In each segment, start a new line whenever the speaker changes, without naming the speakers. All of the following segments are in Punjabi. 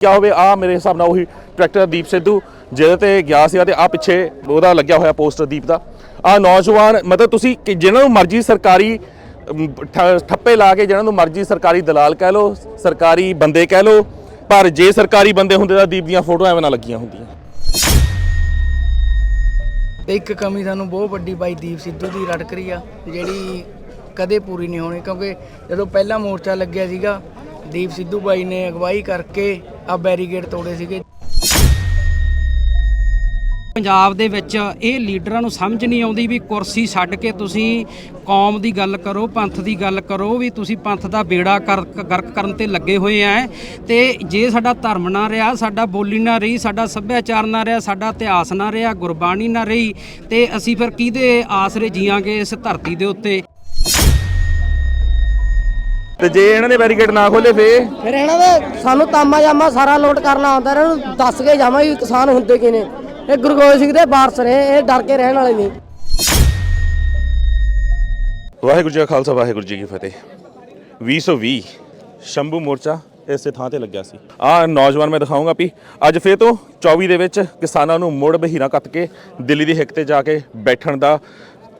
ਕਿਆ ਹੋਵੇ ਆ ਮੇਰੇ ਹਿਸਾਬ ਨਾਲ ਉਹੀ ਟਰੈਕਟਰ ਦੀਪ ਸਿੱਧੂ, ਜਿਹਦੇ ਤੇ ਗਿਆ ਸੀਗਾ ਤੇ ਆ ਪਿੱਛੇ ਉਹਦਾ ਲੱਗਿਆ ਹੋਇਆ ਪੋਸਟਰ ਦੀਪ ਦਾ। ਆ ਨੌਜਵਾਨ, ਮਤਲਬ ਤੁਸੀਂ ਕਿ ਜਿਹਨਾਂ ਨੂੰ ਮਰਜ਼ੀ ਸਰਕਾਰੀ ਠੱਪੇ ਲਾ ਕੇ ਜਿਹਨਾਂ ਨੂੰ ਮਰਜ਼ੀ ਸਰਕਾਰੀ ਦਲਾਲ ਕਹਿ ਲਓ, ਸਰਕਾਰੀ ਬੰਦੇ ਕਹਿ ਲਓ, ਪਰ ਜੇ ਸਰਕਾਰੀ ਬੰਦੇ ਹੁੰਦੇ ਤਾਂ ਦੀਪ ਦੀਆਂ ਫੋਟੋਆਂ ਐਵੇਂ ਨਾ ਲੱਗੀਆਂ ਹੁੰਦੀਆਂ।
ਇੱਕ ਕਮੀ ਸਾਨੂੰ ਬਹੁਤ ਵੱਡੀ ਬਾਈ ਦੀਪ ਸਿੱਧੂ ਦੀ, ਰੜਕ ਰਹੀ ਆ, ਜਿਹੜੀ ਕਦੇ ਪੂਰੀ ਨਹੀਂ ਹੋਣੀ, ਕਿਉਂਕਿ ਜਦੋਂ ਪਹਿਲਾ ਮੋਰਚਾ ਲੱਗਿਆ ਸੀਗਾ ਦੀਪ ਸਿੱਧੂ ਬਾਈ ਨੇ ਅਗਵਾਈ ਕਰਕੇ ਆ ਬੈਰੀਗੇਡ ਤੋੜੇ ਸੀਗੇ।
ਪੰਜਾਬ ਦੇ ਵਿੱਚ ਇਹ ਲੀਡਰਾਂ ਨੂੰ ਸਮਝ ਨਹੀਂ ਆਉਂਦੀ ਵੀ ਕੁਰਸੀ ਛੱਡ ਕੇ ਤੁਸੀਂ ਕੌਮ ਦੀ ਗੱਲ ਕਰੋ, ਪੰਥ ਦੀ ਗੱਲ ਕਰੋ, ਵੀ ਤੁਸੀਂ ਪੰਥ ਦਾ ਬੇੜਾ ਕਰ- ਗਰਕ ਕਰਨ ਤੇ ਲੱਗੇ ਹੋਏ ਆ ਤੇ ਜੇ ਸਾਡਾ ਧਰਮ ਨਾ ਰਿਹਾ, ਸਾਡਾ ਬੋਲੀ ਨਾ ਰਹੀ, ਸਾਡਾ ਸੱਭਿਆਚਾਰ ਨਾ ਰਿਹਾ, ਸਾਡਾ ਇਤਿਹਾਸ ਨਾ ਰਿਹਾ, ਗੁਰਬਾਣੀ ਨਾ ਰਹੀ, ਤੇ ਅਸੀਂ ਫਿਰ ਕਿਹਦੇ ਆਸਰੇ ਜੀਵਾਂਗੇ ਇਸ ਧਰਤੀ ਦੇ ਉੱਤੇ?
ਤੇ ਜੇ ਇਹਨਾਂ ਨੇ ਬੈਰੀਕੇਡ ਨਾ ਖੋਲੇ ਫੇ
ਫਿਰ ਇਹਨਾਂ ਦੇ ਸਾਨੂੰ ਤਾਮਾ ਜਾਮਾ ਸਾਰਾ ਲੋਡ ਕਰਨਾ ਆਉਂਦਾ ਇਹਨਾਂ ਨੂੰ ਦੱਸ ਕੇ ਜਾਵਾਂ ਵੀ ਕਿਸਾਨ ਹੁੰਦੇ ਕੀ ਨੇ ਇਹ ਗੁਰੂ ਗੋਬਿੰਦ ਸਿੰਘ ਦੇ ਵਾਰਸ ਨੇ ਇਹ ਡਰ ਕੇ ਰਹਿਣ ਵਾਲੇ ਨਹੀਂ
ਵਾਹਿਗੁਰੂ ਜੀ ਕਾ ਖਾਲਸਾ ਵਾਹਿਗੁਰੂ ਜੀ ਕੀ ਫਤਿਹ। 2020 ਸ਼ੰਭੂ ਮੋਰਚਾ ਇਸੇ ਥਾਂ ਤੇ ਲੱਗਿਆ ਸੀ। ਆ ਨੌਜਵਾਨ ਮੈਂ ਦਿਖਾਉਂਗਾ ਵੀ ਅੱਜ ਫੇਰ ਤੋਂ 24 ਦੇ ਵਿੱਚ ਕਿਸਾਨਾਂ ਨੂੰ ਮੁੜ ਬਹੀਰਾ ਕੱਤ ਕੇ ਦਿੱਲੀ ਦੀ ਹਿੱਕ ਤੇ ਜਾ ਕੇ ਬੈਠਣ ਦਾ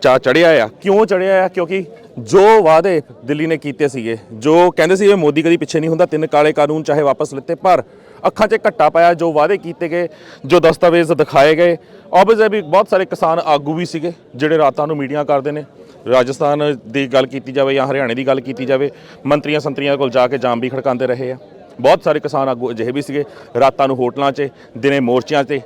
ਚਾ ਚੜਿਆ ਆ। ਕਿਉਂ ਚੜਿਆ ਆ? ਕਿਉਂਕਿ ਜੋ ਵਾਅਦੇ ਦਿੱਲੀ ਨੇ ਕੀਤੇ ਸੀਗੇ, ਜੋ ਕਹਿੰਦੇ ਸੀ ਇਹ ਮੋਦੀ ਕਦੀ ਪਿੱਛੇ ਨਹੀਂ ਹੁੰਦਾ, ਤਿੰਨ ਕਾਲੇ ਕਾਨੂੰਨ ਚਾਹੇ ਵਾਪਸ ਲਿੱਤੇ, ਪਰ ਅੱਖਾਂ 'ਚ ਘੱਟਾ ਪਾਇਆ ਜੋ ਵਾਅਦੇ ਕੀਤੇ ਗਏ, ਜੋ ਦਸਤਾਵੇਜ਼ ਦਿਖਾਏ ਗਏ। ਆਬਵੀਅਸ ਹੈ ਵੀ ਬਹੁਤ ਸਾਰੇ ਕਿਸਾਨ ਆਗੂ ਵੀ ਸੀਗੇ, ਜਿਹੜੇ ਰਾਤਾਂ ਨੂੰ ਮੀਟਿੰਗਾਂ ਕਰਦੇ ਨੇ। ਰਾਜਸਥਾਨ ਦੀ ਗੱਲ ਕੀਤੀ ਜਾਵੇ ਜਾਂ ਹਰਿਆਣੇ ਦੀ ਗੱਲ ਕੀਤੀ ਜਾਵੇ, ਮੰਤਰੀਆਂ ਸੰਤਰੀਆਂ ਕੋਲ ਜਾ ਕੇ ਜਾਮ ਵੀ ਖੜਕਾਉਂਦੇ ਰਹੇ ਆ। ਬਹੁਤ ਸਾਰੇ ਕਿਸਾਨ ਆਗੂ ਅਜਿਹੇ ਵੀ ਸੀਗੇ, ਰਾਤਾਂ ਨੂੰ ਹੋਟਲਾਂ 'ਚ, ਦਿਨੇ ਮੋਰਚਿਆਂ 'ਤੇ।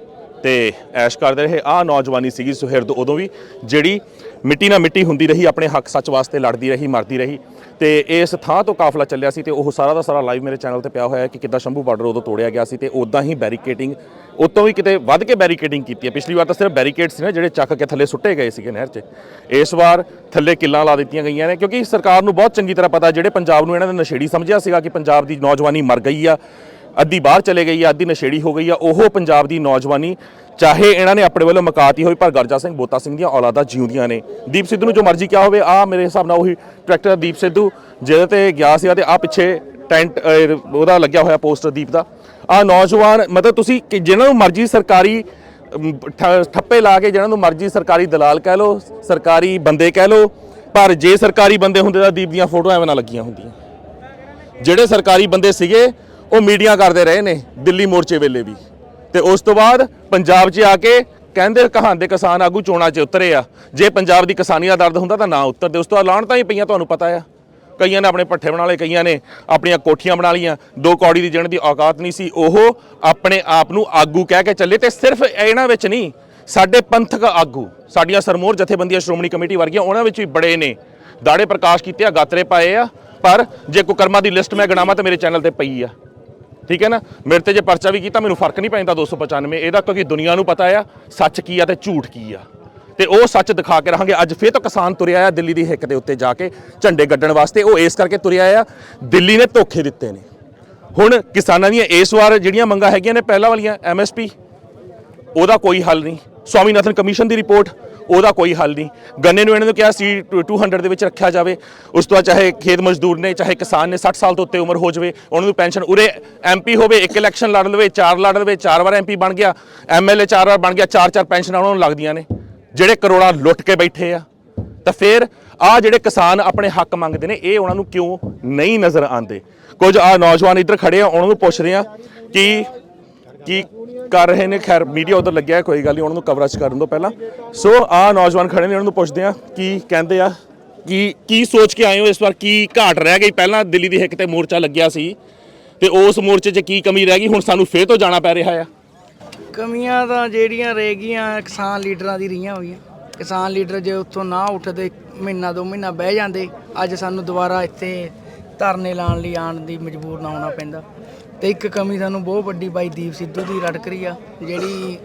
ਤੇ ਐਸ਼ ਕਰਦੇ ਰਹੇ। ਆ ਨੌਜਵਾਨੀ ਸੀਗੀ ਸੁਹਿਰਦ ਉਦੋਂ ਵੀ, ਜਿਹੜੀ ਮਿੱਟੀ ਨਾਲ ਮਿੱਟੀ ਹੁੰਦੀ ਰਹੀ, ਆਪਣੇ ਹੱਕ ਸੱਚ ਵਾਸਤੇ ਲੜਦੀ ਰਹੀ, ਮਰਦੀ ਰਹੀ। ਤੇ ਇਸ ਥਾਂ ਤੋਂ ਕਾਫਲਾ ਚੱਲਿਆ ਸੀ ਤੇ ਉਹ ਸਾਰਾ ਦਾ ਸਾਰਾ ਲਾਈਵ ਮੇਰੇ ਚੈਨਲ ਤੇ ਪਿਆ ਹੋਇਆ ਹੈ ਕਿ ਕਿੱਦਾਂ ਸ਼ੰਭੂ ਬਾਰਡਰ ਉਦੋਂ ਤੋੜਿਆ ਗਿਆ ਸੀ ਤੇ ਉਦਾਂ ਹੀ ਬੈਰੀਕੇਟਿੰਗ ਉਤੋਂ ਵੀ ਕਿਤੇ ਵੱਧ ਕੇ ਬੈਰੀਕੇਡਿੰਗ ਕੀਤੀ ਹੈ। ਪਿਛਲੀ ਵਾਰ ਤਾਂ ਸਿਰਫ ਬੈਰੀਕੇਡ ਸੀ ਨਾ, ਜਿਹੜੇ ਚੱਕ ਕੇ ਥੱਲੇ ਸੁੱਟੇ ਗਏ ਸੀਗੇ ਨਹਿਰ 'ਚ। ਇਸ ਵਾਰ ਥੱਲੇ ਕਿੱਲਾਂ ਲਾ ਦਿੱਤੀਆਂ ਗਈਆਂ ਨੇ, ਕਿਉਂਕਿ ਸਰਕਾਰ ਨੂੰ ਬਹੁਤ ਚੰਗੀ ਤਰ੍ਹਾਂ ਪਤਾ, ਜਿਹੜੇ ਪੰਜਾਬ ਨੂੰ ਇਹਨਾਂ ਨੇ ਨਸ਼ੇੜੀ ਸਮਝਿਆ ਸੀਗਾ ਕਿ ਪੰਜਾਬ ਦੀ ਨੌਜਵਾਨੀ ਮਰ ਗਈ ਆ ਅੱਧੀ ਬਾਹਰ ਚਲੇ ਗਈ ਆ, ਅੱਧੀ ਨਸ਼ੇੜੀ ਹੋ ਗਈ ਆ। ਉਹ ਪੰਜਾਬ ਦੀ ਨੌਜਵਾਨੀ, ਚਾਹੇ ਇਹਨਾਂ ਨੇ ਆਪਣੇ ਵੱਲੋਂ ਮਕਾਤੀ ਹੋਈ, ਪਰ ਗਰਜਾ ਸਿੰਘ, ਬੋਤਾ ਸਿੰਘ ਦੀਆਂ ਔਲਾਦਾਂ ਜਿਉਂਦੀਆਂ ਨੇ। ਦੀਪ ਸਿੱਧੂ ਨੂੰ ਜੋ ਮਰਜ਼ੀ ਕਿਹਾ ਹੋਵੇ ਆ ਮੇਰੇ ਹਿਸਾਬ ਨਾਲ ਉਹੀ ਟਰੈਕਟਰ ਦੀਪ ਸਿੱਧੂ, ਜਿਹਦੇ ਤੇ ਗਿਆ ਸੀਗਾ ਤੇ ਆ ਪਿੱਛੇ ਟੈਂਟ ਉਹਦਾ ਲੱਗਿਆ ਹੋਇਆ ਪੋਸਟਰ ਦੀਪ ਦਾ। ਆ ਨੌਜਵਾਨ, ਮਤਲਬ ਤੁਸੀਂ ਕਿ ਜਿਹਨਾਂ ਨੂੰ ਮਰਜ਼ੀ ਸਰਕਾਰੀ ਠ- ਠੱਪੇ ਲਾ ਕੇ ਜਿਹਨਾਂ ਨੂੰ ਮਰਜ਼ੀ ਸਰਕਾਰੀ ਦਲਾਲ ਕਹਿ ਲਓ, ਸਰਕਾਰੀ ਬੰਦੇ ਕਹਿ ਲਓ, ਪਰ ਜੇ ਸਰਕਾਰੀ ਬੰਦੇ ਹੁੰਦੇ ਤਾਂ ਦੀਪ ਦੀਆਂ ਫੋਟੋਆਂ ਐਵੇਂ ਨਾ ਲੱਗੀਆਂ ਹੁੰਦੀਆਂ। ਜਿਹੜੇ ਸਰਕਾਰੀ ਬੰਦੇ ਸੀਗੇ ਉਹ ਮੀਡੀਆ ਕਰਦੇ ਰਹੇ ਨੇ ਦਿੱਲੀ ਮੋਰਚੇ ਵੇਲੇ ਵੀ। ਤੇ ਉਸ ਤੋਂ ਬਾਅਦ ਪੰਜਾਬ 'ਚ ਆ ਕੇ ਕਹਿੰਦੇ ਕਹਾਂਦੇ ਕਿਸਾਨ ਆਗੂ ਚੋਣਾਂ 'ਚ ਉਤਰੇ ਆ। ਜੇ ਪੰਜਾਬ ਦੀ ਕਿਸਾਨੀ ਦਾ ਦਰਦ ਹੁੰਦਾ ਤਾਂ ਨਾ ਉਤਰਦੇ। ਉਸ ਤੋਂ ਬਾਅਦ ਲਾਹਣਤਾਂ ਹੀ ਪਈਆਂ ਤੁਹਾਨੂੰ ਪਤਾ ਆ। ਕਈਆਂ ਨੇ ਆਪਣੇ ਪੱਠੇ ਬਣਾ ਲਏ, ਕਈਆਂ ਨੇ ਆਪਣੀਆਂ ਕੋਠੀਆਂ ਬਣਾ ਲਈਆਂ। ਦੋ ਕੌੜੀ ਦੀ ਜਣ ਦੀ ਔਕਾਤ ਨਹੀਂ ਸੀ। ਉਹ ਆਪਣੇ ਆਪ ਨੂੰ ਆਗੂ ਕਹਿ ਕੇ ਚੱਲੇ ਤੇ ਸਿਰਫ ਇਹਨਾਂ ਵਿੱਚ ਨਹੀਂ, ਸਾਡੇ ਪੰਥਕ ਆਗੂ, ਸਾਡੀਆਂ ਸਰਮੋਰ ਜਥੇਬੰਦੀਆਂ, ਸ਼੍ਰੋਮਣੀ ਕਮੇਟੀ ਵਰਗੀਆਂ ਉਹਨਾਂ ਵਿੱਚ ਵੀ ਬੜੇ ਨੇ। ਦਾੜੇ ਪ੍ਰਕਾਸ਼ ਕੀਤੇ ਆ, ਗਾਤਰੇ ਪਾਏ ਆ। ਪਰ ਜੇ ਕੋਈ ਦੀ ਲਿਸਟ ਮੈਂ ਗਣਾਵਾਂ ਤਾਂ ਮੇਰੇ ਚੈਨਲ ਤੇ ਪਈ ਆ। ਠੀਕ ਹੈ ਨਾ? ਮੇਰੇ ਤੇ ਜੇ ਪਰਚਾ ਵੀ ਕੀਤਾ, ਮੈਨੂੰ ਫ਼ਰਕ ਨਹੀਂ ਪੈਂਦਾ 295 ਇਹਦਾ ਕਿਉਂਕਿ ਦੁਨੀਆ ਨੂੰ ਪਤਾ ਆ, ਸੱਚ ਕੀ ਆ ਤੇ ਝੂਠ ਕੀ ਆ। ਤੇ ਉਹ ਸੱਚ ਦਿਖਾ ਕੇ ਰਹਾਂਗੇ। ਅੱਜ ਫੇਰ ਤੋਂ ਕਿਸਾਨ ਤੁਰਿਆ ਆ ਦਿੱਲੀ ਦੀ ਹਿੱਕ ਦੇ ਉੱਤੇ ਜਾ ਕੇ, ਝੰਡੇ ਗੱਡਣ ਵਾਸਤੇ। ਉਹ ਇਸ ਕਰਕੇ ਤੁਰਿਆ ਆ, ਦਿੱਲੀ ਨੇ ਧੋਖੇ ਦਿੱਤੇ ਨੇ। ਹੁਣ ਕਿਸਾਨਾਂ ਦੀਆਂ ਇਸ ਵਾਰ ਜਿਹੜੀਆਂ ਮੰਗਾਂ ਹੈਗੀਆਂ ਨੇ, ਪਹਿਲਾਂ ਵਾਲੀਆਂ ਐਮਐਸਪੀ ਉਹਦਾ ਕੋਈ ਹੱਲ ਨਹੀਂ। ਸਵਾਮੀਨਾਥਨ ਕਮਿਸ਼ਨ ਦੀ ਰਿਪੋਰਟ ਉਹਦਾ ਕੋਈ ਹੱਲ ਨਹੀਂ। ਗੰਨੇ ਨੂੰ ਇਹਨਾਂ ਨੂੰ ਕਿਹਾ ਸੀ 200 ਦੇ ਵਿੱਚ ਰੱਖਿਆ ਜਾਵੇ। ਉਸ ਤੋਂ ਬਾਅਦ ਚਾਹੇ ਖੇਤ ਮਜ਼ਦੂਰ ਨੇ, ਚਾਹੇ ਕਿਸਾਨ ਨੇ 60 ਸਾਲ ਤੋਂ ਉੱਤੇ ਉਮਰ ਹੋ ਜਾਵੇ, ਉਹਨਾਂ ਨੂੰ ਪੈਨਸ਼ਨ, ਉਰੇ ਐਮਪੀ ਹੋਵੇ, ਇੱਕ ਇਲੈਕਸ਼ਨ ਲੜ ਲਵੇ, ਚਾਰ ਲੜ ਲਵੇ, ਚਾਰ ਵਾਰ ਐਮਪੀ ਬਣ ਗਿਆ ਐਮਐਲਏ ਚਾਰ ਵਾਰ ਬਣ ਗਿਆ, ਚਾਰ ਚਾਰ ਪੈਨਸ਼ਨਾਂ ਉਹਨਾਂ ਨੂੰ ਲੱਗਦੀਆਂ ਨੇ। ਜਿਹੜੇ ਕਰੋੜਾਂ ਲੁੱਟ ਕੇ ਬੈਠੇ ਆ। ਤਾਂ ਫਿਰ ਆ ਜਿਹੜੇ ਕਿਸਾਨ ਆਪਣੇ ਹੱਕ ਮੰਗਦੇ ਨੇ, ਇਹ ਉਹਨਾਂ ਨੂੰ ਕਿਉਂ ਨਹੀਂ ਨਜ਼ਰ ਆਉਂਦੇ? ਕੁਝ ਆ ਨੌਜਵਾਨ ਇੱਧਰ ਖੜੇ ਆ, ਉਹਨਾਂ ਨੂੰ ਪੁੱਛਦੇ ਆ ਕਿ ਕੀ ਕਰ ਰਹੇ ਨੇ? ਖੈਰ ਮੀਡੀਆ ਉਧਰ ਲੱਗਿਆ ਕੋਈ ਗੱਲ ਨਹੀਂ ਉਹਨਾਂ ਨੂੰ ਕਵਰੇਜ ਕਰਨ ਤੋਂ ਪਹਿਲਾਂ। ਸੋ ਆ ਨੌਜਵਾਨ ਖੜੇ ਨੇ ਉਹਨਾਂ ਨੂੰ ਪੁੱਛਦੇ ਆ ਕੀ ਕਹਿੰਦੇ ਆ? ਕੀ ਕੀ ਸੋਚ ਕੇ ਆਏ ਹੋ ਇਸ ਵਾਰ? ਕੀ ਘਾਟ ਰਹਿ ਗਈ? ਪਹਿਲਾਂ ਦਿੱਲੀ ਦੀ ਹਿੱਕ ਤੇ ਮੋਰਚਾ ਲੱਗਿਆ ਸੀ ਤੇ ਉਸ ਮੋਰਚੇ 'ਚ ਕੀ ਕਮੀ ਰਹਿ ਗਈ? ਹੁਣ ਸਾਨੂੰ ਫੇਰ ਤੋਂ ਜਾਣਾ ਪੈ ਰਿਹਾ ਆ।
ਕਮੀਆਂ ਤਾਂ ਜਿਹੜੀਆਂ ਰਹਿ ਗਈਆਂ ਕਿਸਾਨ ਲੀਡਰਾਂ ਦੀ ਰਹੀਆਂ ਹੋਈਆਂ। ਕਿਸਾਨ ਲੀਡਰ ਜੇ ਉੱਥੋਂ ਨਾ ਉੱਠਦੇ ਮਹੀਨਾ ਦੋ ਮਹੀਨਾ ਬਹਿ ਜਾਂਦੇ ਅੱਜ ਸਾਨੂੰ ਦੁਬਾਰਾ ਇੱਥੇ ਧਰਨੇ ਲਾਉਣ ਲਈ ਆਉਣ ਦੀ ਮਜਬੂਰ ਨਾ ਹੋਣਾ ਪੈਂਦਾ। ਤੇ ਇੱਕ ਕਮੀ ਸਾਨੂੰ ਬਹੁਤ ਵੱਡੀ ਬਾਈ ਦੀਪ ਸਿੱਧੂ ਦੀ ਰੜਕ ਰਹੀ ਆ, ਜਿਹੜੀ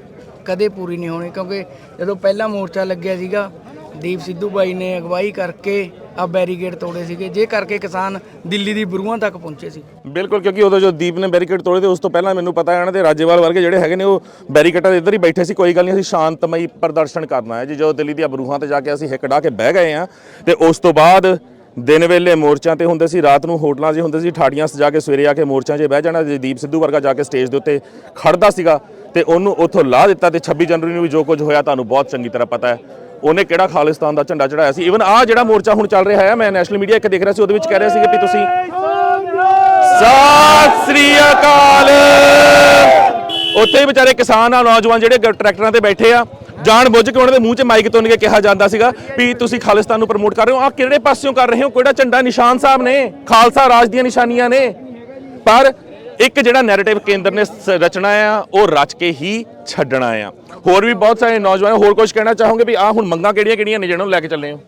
ਕਦੇ ਪੂਰੀ ਨਹੀਂ ਹੋਣੀ, ਕਿਉਂਕਿ ਜਦੋਂ ਪਹਿਲਾ ਮੋਰਚਾ ਲੱਗਿਆ ਸੀਗਾ, ਦੀਪ ਸਿੱਧੂ ਬਾਈ ਨੇ ਅਗਵਾਈ ਕਰਕੇ ਆ ਬੈਰੀਗੇਡ ਤੋੜੇ ਸੀਗੇ, ਜੇ ਕਰਕੇ ਕਿਸਾਨ ਦਿੱਲੀ ਦੀ ਬਰੂਹਾਂ ਤੱਕ ਪਹੁੰਚੇ ਸੀ।
ਬਿਲਕੁਲ, ਕਿਉਂਕਿ ਉਦੋਂ ਜੋ ਦੀਪ ਨੇ ਬੈਰੀਕੇਡ ਤੋੜੇ ਤੇ ਉਸ ਤੋਂ ਪਹਿਲਾਂ ਮੈਨੂੰ ਪਤਾ ਹੈ ਇਹਨਾਂ ਦੇ ਰਾਜੇਵਾਲ ਵਰਗੇ ਜਿਹੜੇ ਹੈਗੇ ਨੇ, ਉਹ ਬੈਰੀਕੇਡਾਂ ਦੇ ਇੱਧਰ ਹੀ ਬੈਠੇ ਸੀ। ਕੋਈ ਗੱਲ ਨਹੀਂ, ਅਸੀਂ ਸ਼ਾਂਤਮਈ ਪ੍ਰਦਰਸ਼ਨ ਕਰਨਾ ਹੈ ਜੀ ਜੋ ਦਿੱਲੀ ਦੀਆਂ ਬਰੂਹਾਂ ਤੇ ਜਾ ਕੇ ਅਸੀਂ ਹਿੱਕ ਡਾ ਕੇ ਬਹਿ ਗਏ ਆ ਤੇ ਉਸ ਤੋਂ ਬਾਅਦ ਦਿਨ ਵੇਲੇ ਮੋਰਚਿਆਂ ਤੇ ਹੁੰਦੇ ਸੀ, ਰਾਤ ਨੂੰ ਹੋਟਲਾਂ 'ਚ ਹੁੰਦੇ ਸੀ ਠਾੜੀਆਂ ਸਜਾ ਕੇ ਸਵੇਰੇ ਆ ਕੇ ਮੋਰਚਿਆਂ 'ਚ ਬਹਿ ਜਾਣਾ ਜੇ ਦੀਪ ਸਿੱਧੂ ਵਰਗਾ ਜਾ ਕੇ ਸਟੇਜ ਦੇ ਉੱਤੇ ਖੜਦਾ ਸੀਗਾ ਤੇ ਉਹਨੂੰ ਉੱਥੋਂ ਲਾਹ ਦਿੱਤਾ ਤੇ 26 ਜਨਵਰੀ ਨੂੰ ਵੀ ਜੋ ਕੁਝ ਹੋਇਆ ਤੁਹਾਨੂੰ ਬਹੁਤ ਚੰਗੀ ਤਰ੍ਹਾਂ ਪਤਾ ਹੈ। ਉਹਨੇ ਕਿਹੜਾ ਖਾਲਿਸਤਾਨ ਦਾ ਝੰਡਾ ਚੜਾਇਆ ਸੀ? ਇਵਨ ਆ ਜਿਹੜਾ ਮੋਰਚਾ ਹੁਣ ਚੱਲ ਰਿਹਾ ਹੈ, ਮੈਂ ਨੈਸ਼ਨਲ ਮੀਡੀਆ ਇੱਕ ਦੇਖ ਰਿਹਾ ਸੀ, ਉਹਦੇ ਵਿੱਚ ਕਹਿ ਰਿਹਾ ਸੀ ਕਿ ਤੁਸੀਂ ਸਤਿ ਸ੍ਰੀ ਅਕਾਲ! ਉੱਥੇ ਵਿਚਾਰੇ ਕਿਸਾਨ ਆ, ਨੌਜਵਾਨ ਜਿਹੜੇ ਟਰੈਕਟਰਾਂ ਤੇ ਬੈਠੇ ਆ ਜਾਣ ਬੁੱਝ ਕੇ ਉਹਨਾਂ ਦੇ ਮੂੰਹ 'ਚ ਮਾਈਕ ਤੁੰਨ ਕੇ ਕਿਹਾ ਜਾਂਦਾ ਸੀਗਾ ਵੀ ਤੁਸੀਂ ਖਾਲਿਸਤਾਨ ਨੂੰ ਪ੍ਰਮੋਟ ਕਰ ਰਹੇ ਹੋ। ਆ ਕਿਹੜੇ ਪਾਸਿਓਂ ਕਰ ਰਹੇ ਹੋ? ਕਿਹੜਾ ਝੰਡਾ ਨਿਸ਼ਾਨ ਸਾਹਿਬ ਨੇ ਖਾਲਸਾ ਰਾਜ ਦੀਆਂ ਨਿਸ਼ਾਨੀਆਂ ਨੇ। ਪਰ ਇੱਕ ਜਿਹੜਾ ਨੈਰੇਟਿਵ ਕੇਂਦਰ ਨੇ ਰਚਣਾ ਆ ਉਹ ਰਚ ਕੇ ਹੀ ਛੱਡਣਾ ਆ। ਹੋਰ ਵੀ ਬਹੁਤ ਸਾਰੇ ਨੌਜਵਾਨ ਹੋਰ ਕੁਝ ਕਹਿਣਾ ਚਾਹੋਗੇ ਵੀ ਆ ਹੁਣ ਮੰਗਾਂ ਕਿਹੜੀਆਂ ਕਿਹੜੀਆਂ ਨੇ ਜਿਹਨਾਂ ਨੂੰ ਲੈ ਕੇ ਚੱਲੇ ਹੋ?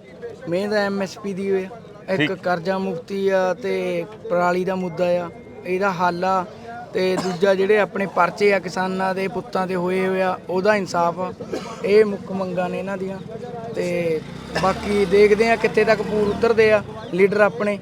ਮੇਨ ਤਾਂ ਐਮਐਸਪੀ ਦੀ ਹੋਇਆ ਇੱਕ ਕਰਜ਼ਾ ਮੁਕਤੀ ਆ ਤੇ ਪਰਾਲੀ ਦਾ ਮੁੱਦਾ ਆ। ਇਹਦਾ ਹੱਲ ਆ। ਤੇ ਦੂਜਾ ਜਿਹੜੇ ਆਪਣੇ ਪਰਚੇ ਆ ਕਿਸਾਨਾਂ ਦੇ, ਪੁੱਤਾਂ ਦੇ ਹੋਏ ਹੋਏ ਆ, ਉਹਦਾ ਇਨਸਾਫ ਆ। ਇਹ ਮੁੱਖ ਮੰਗਾਂ ਨੇ ਇਹਨਾਂ ਦੀਆਂ। ਤੇ ਬਾਕੀ ਦੇਖਦੇ ਆ ਕਿੱਥੇ ਤੱਕ ਪੂਰ ਉਤਰਦੇ ਆ ਲੀਡਰ ਆਪਣੇ।